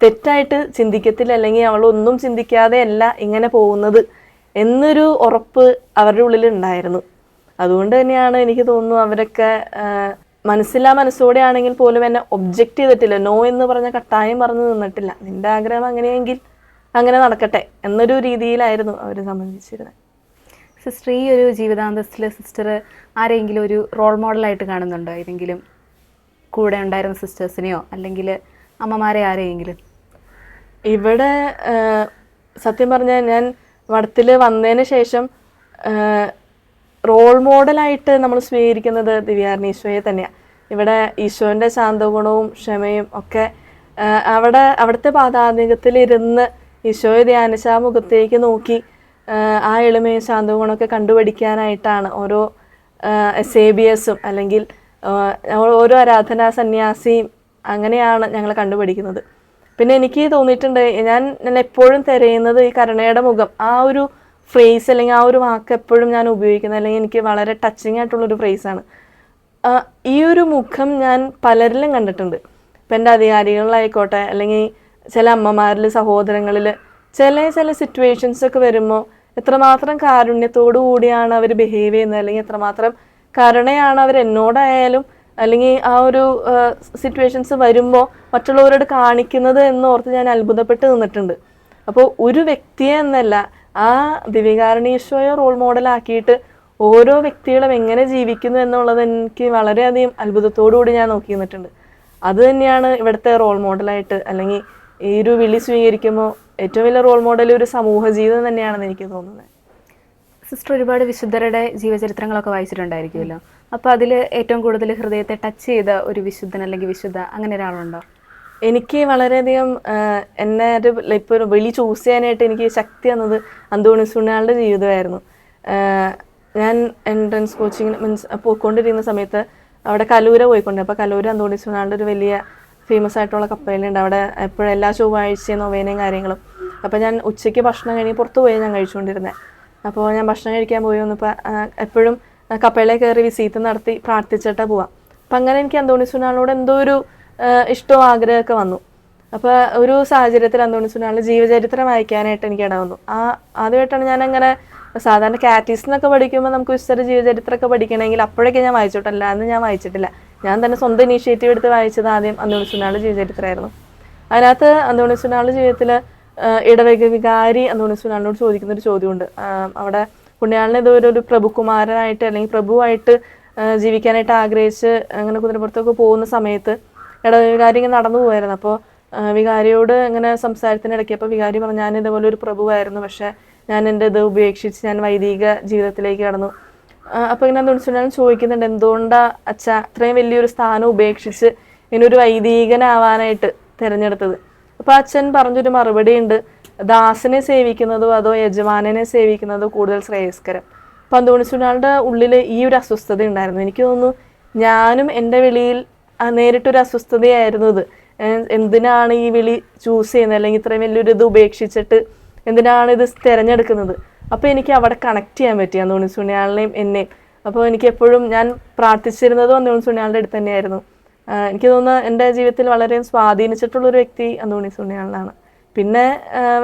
തെറ്റായിട്ട് ചിന്തിക്കത്തില്ല അല്ലെങ്കിൽ അവൾ ഒന്നും ചിന്തിക്കാതെ അല്ല ഇങ്ങനെ പോകുന്നത് എന്നൊരു ഉറപ്പ് അവരുടെ ഉള്ളിൽ ഉണ്ടായിരുന്നു. അതുകൊണ്ട് തന്നെയാണ് എനിക്ക് തോന്നുന്നു അവരൊക്കെ മനസ്സില്ലാ മനസ്സോടെ ആണെങ്കിൽ പോലും എന്നെ ഒബ്ജക്റ്റ് ചെയ്തിട്ടില്ല. നോ എന്ന് പറഞ്ഞ കട്ടായം പറഞ്ഞു നിന്നിട്ടില്ല. നിന്റെ ആഗ്രഹം അങ്ങനെയെങ്കിൽ അങ്ങനെ നടക്കട്ടെ എന്നൊരു രീതിയിലായിരുന്നു അവർ സംബന്ധിച്ചിരുന്നത്. സിസ്റ്റർ ഈ ഒരു ജീവിതാന്തസ്സിൽ സിസ്റ്റർ ആരെങ്കിലും ഒരു റോൾ മോഡലായിട്ട് കാണുന്നുണ്ടോ? ഏതെങ്കിലും കൂടെ ഉണ്ടായിരുന്ന സിസ്റ്റേഴ്സിനെയോ അല്ലെങ്കിൽ അമ്മമാരെ ആരെയെങ്കിലും? ഇവിടെ സത്യം പറഞ്ഞാൽ ഞാൻ വടത്തിൽ വന്നതിന് ശേഷം റോൾ മോഡലായിട്ട് നമ്മൾ സ്വീകരിക്കുന്നത് ദിവ്യാറിന് ഈശോയെ തന്നെയാണ് ഇവിടെ ഈശോന്റെ ശാന്തഗുണവും ക്ഷമയും ഒക്കെ അവിടെ അവിടുത്തെ പാതാന്തികത്തിലിരുന്ന് ഈശോയെ ധ്യാനിച്ച ആ മുഖത്തേക്ക് നോക്കി ആ എളിമയും ശാന്തഗുണമൊക്കെ കണ്ടുപഠിക്കാനായിട്ടാണ് ഓരോ എസ് എ ബി എസും അല്ലെങ്കിൽ ഓരോ ആരാധനാ സന്യാസിയും അങ്ങനെയാണ് ഞങ്ങൾ കണ്ടുപഠിക്കുന്നത് പിന്നെ എനിക്ക് തോന്നിയിട്ടുണ്ട് ഞാൻ ഞാൻ എപ്പോഴും തിരയുന്നത് ഈ കരുണയുടെ മുഖം. ആ ഒരു ഫ്രേസ് അല്ലെങ്കിൽ ആ ഒരു വാക്ക് എപ്പോഴും ഞാൻ ഉപയോഗിക്കുന്നത് അല്ലെങ്കിൽ എനിക്ക് വളരെ ടച്ചിങ് ആയിട്ടുള്ളൊരു ഫ്രേസാണ് ഈ ഒരു മുഖം ഞാൻ പലരിലും കണ്ടിട്ടുണ്ട്. ഇപ്പം എന്റെ അധികാരികളിലായിക്കോട്ടെ അല്ലെങ്കിൽ ചില അമ്മമാരിൽ സഹോദരങ്ങളിൽ ചില ചില സിറ്റുവേഷൻസ് ഒക്കെ വരുമ്പോൾ എത്രമാത്രം കാരുണ്യത്തോടു കൂടിയാണ് അവർ ബിഹേവ് ചെയ്യുന്നത്? അല്ലെങ്കിൽ എത്രമാത്രം കരുണയാണ് അവർ എന്നോടായാലും അല്ലെങ്കിൽ ആ ഒരു സിറ്റുവേഷൻസ് വരുമ്പോൾ മറ്റുള്ളവരോട് കാണിക്കുന്നത് എന്ന് ഓർത്ത് ഞാൻ അത്ഭുതപ്പെട്ട് നിന്നിട്ടുണ്ട്. അപ്പോൾ ഒരു വ്യക്തിയെ എന്നല്ല ആ ദിവികാരണീശ്വയെ റോൾ മോഡലാക്കിയിട്ട് ഓരോ വ്യക്തികളും എങ്ങനെ ജീവിക്കുന്നു എന്നുള്ളത് എനിക്ക് വളരെയധികം അത്ഭുതത്തോടു കൂടി ഞാൻ നോക്കി നിന്നിട്ടുണ്ട്. അത് തന്നെയാണ് ഇവിടുത്തെ റോൾ മോഡലായിട്ട് അല്ലെങ്കിൽ ഈ ഒരു വിളി സ്വീകരിക്കുമ്പോൾ ഏറ്റവും വലിയ റോൾ മോഡൽ ഒരു സമൂഹ ജീവിതം തന്നെയാണെന്ന് എനിക്ക് തോന്നുന്നത്. സിസ്റ്റർ ഒരുപാട് വിശുദ്ധരുടെ ജീവചരിത്രങ്ങളൊക്കെ വായിച്ചിട്ടുണ്ടായിരിക്കുമല്ലോ. അപ്പോൾ അതിൽ ഏറ്റവും കൂടുതൽ ഹൃദയത്തെ ടച്ച് ചെയ്ത ഒരു വിശുദ്ധൻ അല്ലെങ്കിൽ വിശുദ്ധ അങ്ങനെ ഒരാളുണ്ടോ? എനിക്ക് വളരെയധികം എന്നെ ഒരു ഇപ്പോൾ ഒരു വിളി ചൂസ് ചെയ്യാനായിട്ട് എനിക്ക് ശക്തി തന്നത് അന്തോണി സുണാളുടെ ജീവിതമായിരുന്നു. ഞാൻ എൻട്രൻസ് കോച്ചിങ്ങിന് മീൻസ് പോയിക്കൊണ്ടിരിക്കുന്ന സമയത്ത് അവിടെ കലൂര പോയിക്കൊണ്ട് അപ്പോൾ കലൂര അന്തോണിസുനാളുടെ ഒരു വലിയ ഫേമസ് ആയിട്ടുള്ള കപ്പലുണ്ട് അവിടെ എപ്പോഴും എല്ലാ ചൊവ്വാഴ്ചയും നൊവേനയും കാര്യങ്ങളും അപ്പോൾ ഞാൻ ഉച്ചയ്ക്ക് ഭക്ഷണം കഴിഞ്ഞ് പുറത്ത് പോയി ഞാൻ കഴിച്ചുകൊണ്ടിരുന്നത് അപ്പോൾ ഞാൻ ഭക്ഷണം കഴിക്കാൻ പോയി വന്നപ്പോൾ എപ്പോഴും കപ്പയിലെ കയറി വിസീത്ത് നടത്തി പ്രാർത്ഥിച്ചിട്ടാണ് പോവാം. അപ്പം അങ്ങനെ എനിക്ക് അന്തോണി സുനാളിനോട് എന്തോ ഒരു ഇഷ്ടവും ആഗ്രഹമൊക്കെ വന്നു. അപ്പോൾ ഒരു സാഹചര്യത്തിൽ അന്തോണി സുനാളിന്റെ ജീവചരിത്രം വായിക്കാനായിട്ട് എനിക്ക് ഇട വന്നു ആ ആദ്യമായിട്ടാണ് ഞാൻ അങ്ങനെ സാധാരണ കാറ്റീസ് എന്നൊക്കെ പഠിക്കുമ്പോൾ നമുക്ക് വിശ്വര ജീവചരിത്രമൊക്കെ പഠിക്കണമെങ്കിൽ അപ്പോഴൊക്കെ ഞാൻ വായിച്ചോട്ടല്ല അന്ന് ഞാൻ വായിച്ചിട്ടില്ല. ഞാൻ തന്നെ സ്വന്തം ഇനീഷ്യേറ്റീവ് എടുത്ത് വായിച്ചത് ആദ്യം അന്തോണി സുനാളിന്റെ ജീവചരിത്രമായിരുന്നു. അതിനകത്ത് അന്തോണി സുനാളിന്റെ ജീവിതത്തിൽ ഇടവക വികാരി അന്തോണിസുനാളിനോട് ചോദിക്കുന്ന ഒരു ചോദ്യമുണ്ട്. അവിടെ പുണ്യാളിനെ ഇതുവരെ ഒരു പ്രഭുകുമാരനായിട്ട് അല്ലെങ്കിൽ പ്രഭുവായിട്ട് ജീവിക്കാനായിട്ട് ആഗ്രഹിച്ച് അങ്ങനെ കുതിരപ്പുറത്തൊക്കെ പോകുന്ന സമയത്ത് ഇടവികാരി ഇങ്ങനെ നടന്നു പോയായിരുന്നു അപ്പോൾ വികാരിയോട് ഇങ്ങനെ സംസാരത്തിനിടയ്ക്ക് അപ്പോൾ വികാരി പറഞ്ഞു ഞാൻ ഇതേപോലെ ഒരു പ്രഭുവായിരുന്നു. പക്ഷേ ഞാൻ എന്റെ ഇത് ഉപേക്ഷിച്ച് ഞാൻ വൈദിക ജീവിതത്തിലേക്ക് കടന്നു. അപ്പോൾ ഇങ്ങനെ എന്തുകൊണ്ടാണ് ചോദിക്കുന്നുണ്ട് എന്തുകൊണ്ടാ അച്ഛ അത്രയും വലിയൊരു സ്ഥാനം ഉപേക്ഷിച്ച് ഇങ്ങനെ ഒരു വൈദികനാവാനായിട്ട് തിരഞ്ഞെടുത്തത്? അപ്പോൾ അച്ഛൻ പറഞ്ഞൊരു മറുപടി ഉണ്ട്. ദാസിനെ സേവിക്കുന്നതോ അതോ യജമാനനെ സേവിക്കുന്നതോ കൂടുതൽ ശ്രേയസ്കരം. അപ്പം അന്തോണിസുനാളുടെ ഉള്ളിൽ ഈ ഒരു അസ്വസ്ഥത ഉണ്ടായിരുന്നു. എനിക്ക് തോന്നുന്നു ഞാനും എന്റെ വിളിയിൽ നേരിട്ടൊരു അസ്വസ്ഥതയായിരുന്നു ഇത്. എന്തിനാണ് ഈ വിളി ചൂസ് ചെയ്യുന്നത്? അല്ലെങ്കിൽ ഇത്രയും വലിയൊരു ഇത് ഉപേക്ഷിച്ചിട്ട് എന്തിനാണ് ഇത് തിരഞ്ഞെടുക്കുന്നത്? അപ്പോൾ എനിക്ക് അവിടെ കണക്ട് ചെയ്യാൻ പറ്റി അന്തോണി സുനിയാളിനെയും എന്നെയും. അപ്പോൾ എനിക്ക് എപ്പോഴും ഞാൻ പ്രാർത്ഥിച്ചിരുന്നതും അന്തോണി സുനിയാളുടെ അടുത്ത് തന്നെയായിരുന്നു. എനിക്ക് തോന്നുന്നു എന്റെ ജീവിതത്തിൽ വളരെ സ്വാധീനിച്ചിട്ടുള്ള ഒരു വ്യക്തി അന്തോണി സുണിയാളിനാണ് പിന്നെ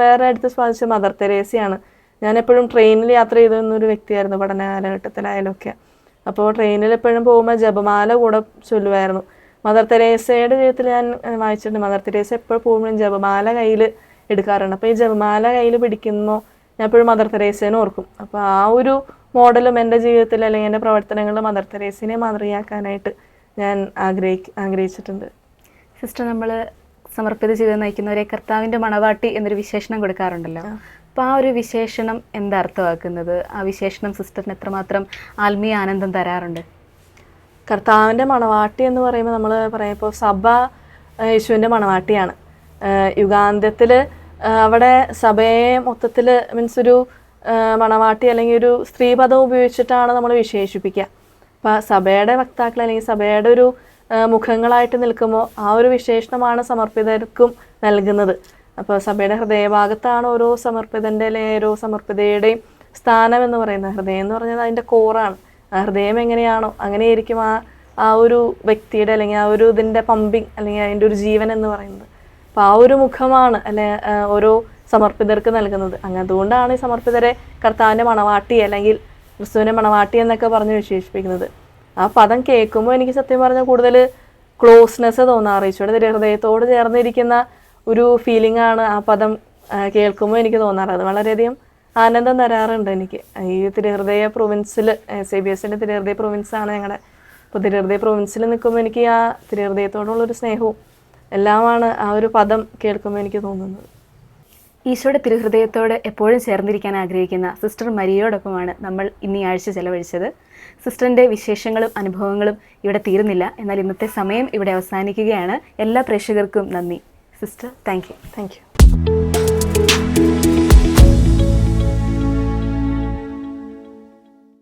വേറെ അടുത്ത് സ്വാധീനിച്ച മദർ തെരേസയാണ്. ഞാൻ എപ്പോഴും ട്രെയിനിൽ യാത്ര ചെയ്തിരുന്ന ഒരു വ്യക്തിയായിരുന്നു പഠന കാലഘട്ടത്തിലായാലും ഒക്കെ അപ്പോൾ ട്രെയിനിൽ എപ്പോഴും പോകുമ്പോൾ ജപമാല കൂടെ ചൊല്ലുമായിരുന്നു മദർ തെരേസയുടെ ജീവിതത്തിൽ ഞാൻ വായിച്ചിട്ടുണ്ട്. മദർ തെരേസ എപ്പോഴും പോകുമ്പോഴും ജപമാല കയ്യിൽ എടുക്കാറുണ്ട്. അപ്പോൾ ഈ ജപമാല കയ്യിൽ പിടിക്കുമ്പോൾ ഞാൻ എപ്പോഴും മദർ തെരേസേനെ ഓർക്കും. അപ്പോൾ ആ ഒരു മോഡലും എന്റെ ജീവിതത്തിൽ അല്ലെങ്കിൽ എന്റെ പ്രവർത്തനങ്ങളിൽ മദർ തെരേസിനെ മാതൃകയാക്കാനായിട്ട് ഞാൻ ആഗ്രഹിക്ക ആഗ്രഹിച്ചിട്ടുണ്ട്. സിസ്റ്റർ നമ്മൾ സമർപ്പിത ജീവിതം നയിക്കുന്നവരെ കർത്താവിന്റെ മണവാട്ടി എന്നൊരു വിശേഷണം കൊടുക്കാറുണ്ടല്ലോ. അപ്പോൾ ആ ഒരു വിശേഷണം എന്താ അർത്ഥമാക്കുന്നത്? ആ വിശേഷണം സിസ്റ്ററിന് എത്രമാത്രം ആത്മീയ ആനന്ദം തരാറുണ്ട്? കർത്താവിന്റെ മണവാട്ടി എന്ന് പറയുമ്പോൾ നമ്മൾ പറയുമ്പോൾ സഭ യേശുവിന്റെ മണവാട്ടിയാണ്. യുഗാന്ത്യത്തിൽ അവിടെ സഭയെ മൊത്തത്തിൽ മീൻസ് ഒരു മണവാട്ടി അല്ലെങ്കിൽ ഒരു സ്ത്രീപദം ഉപയോഗിച്ചിട്ടാണ് നമ്മൾ വിശേഷിപ്പിക്കുക അപ്പോൾ സഭയുടെ വക്താക്കൾ അല്ലെങ്കിൽ സഭയുടെ ഒരു മുഖങ്ങളായിട്ട് നിൽക്കുമ്പോൾ ആ ഒരു വിശേഷണമാണ് സമർപ്പിതർക്കും നൽകുന്നത്. അപ്പോൾ സഭയുടെ ഹൃദയഭാഗത്താണ് ഓരോ സമർപ്പിതന്റെ അല്ലെങ്കിൽ ഓരോ സമർപ്പിതയുടെയും സ്ഥാനം എന്ന് പറയുന്നത്. ഹൃദയം എന്ന് പറഞ്ഞാൽ അതിന്റെ കോറാണ് ആ ഹൃദയം എങ്ങനെയാണോ അങ്ങനെയായിരിക്കും ആ ആ ഒരു വ്യക്തിയുടെ അല്ലെങ്കിൽ ആ ഒരു ഇതിന്റെ പമ്പിങ് അല്ലെങ്കിൽ അതിന്റെ ഒരു ജീവൻ എന്ന് പറയുന്നത്. അപ്പോൾ ആ ഒരു മുഖമാണ് അല്ലെ ഓരോ സമർപ്പിതർക്ക് നൽകുന്നത്. അങ്ങനെ അതുകൊണ്ടാണ് ഈ സമർപ്പിതരെ കർത്താവിന്റെ മണവാട്ടി അല്ലെങ്കിൽ ക്രിസ്തുവിന്റെ മണവാട്ടി എന്നൊക്കെ പറഞ്ഞ് വിശേഷിപ്പിക്കുന്നത്. ആ പദം കേൾക്കുമ്പോൾ എനിക്ക് സത്യം പറഞ്ഞാൽ കൂടുതൽ ക്ലോസ്നെസ് തോന്നാറ്. ഈശോയുടെ ഹൃദയത്തോട് ചേർന്നിരിക്കുന്ന ഒരു ഫീലിംഗ് ആണ് ആ പദം കേൾക്കുമ്പോൾ എനിക്ക് തോന്നാറ്. അത് വളരെയധികം ആനന്ദം തരാറുണ്ട് എനിക്ക്. ഈ തിരുഹൃദയ പ്രൊവിൻസിൽ സി ബി എസിന്റെ തിരുഹൃദയ പ്രൊവിൻസാണ് ഞങ്ങളുടെ അപ്പോൾ തിരുഹൃദയ പ്രൊവിൻസിൽ നിൽക്കുമ്പോൾ എനിക്ക് ആ തിരുഹൃദയത്തോടുള്ളൊരു സ്നേഹവും എല്ലാമാണ് ആ ഒരു പദം കേൾക്കുമ്പോൾ എനിക്ക് തോന്നുന്നത്. ഈശോയുടെ തിരുഹൃദയത്തോട് എപ്പോഴും ചേർന്നിരിക്കാൻ ആഗ്രഹിക്കുന്ന സിസ്റ്റർ മരിയോടൊപ്പമാണ് നമ്മൾ ഇന്ന് ആഴ്ച ചെലവഴിച്ചത്. സിസ്റ്ററിന്റെ വിശേഷങ്ങളും അനുഭവങ്ങളും ഇവിടെ തീരുന്നില്ല. എന്നാൽ ഇന്നത്തെ സമയം ഇവിടെ അവസാനിക്കുകയാണ്. എല്ലാ പ്രേക്ഷകർക്കും നന്ദി. Sister thank you thank you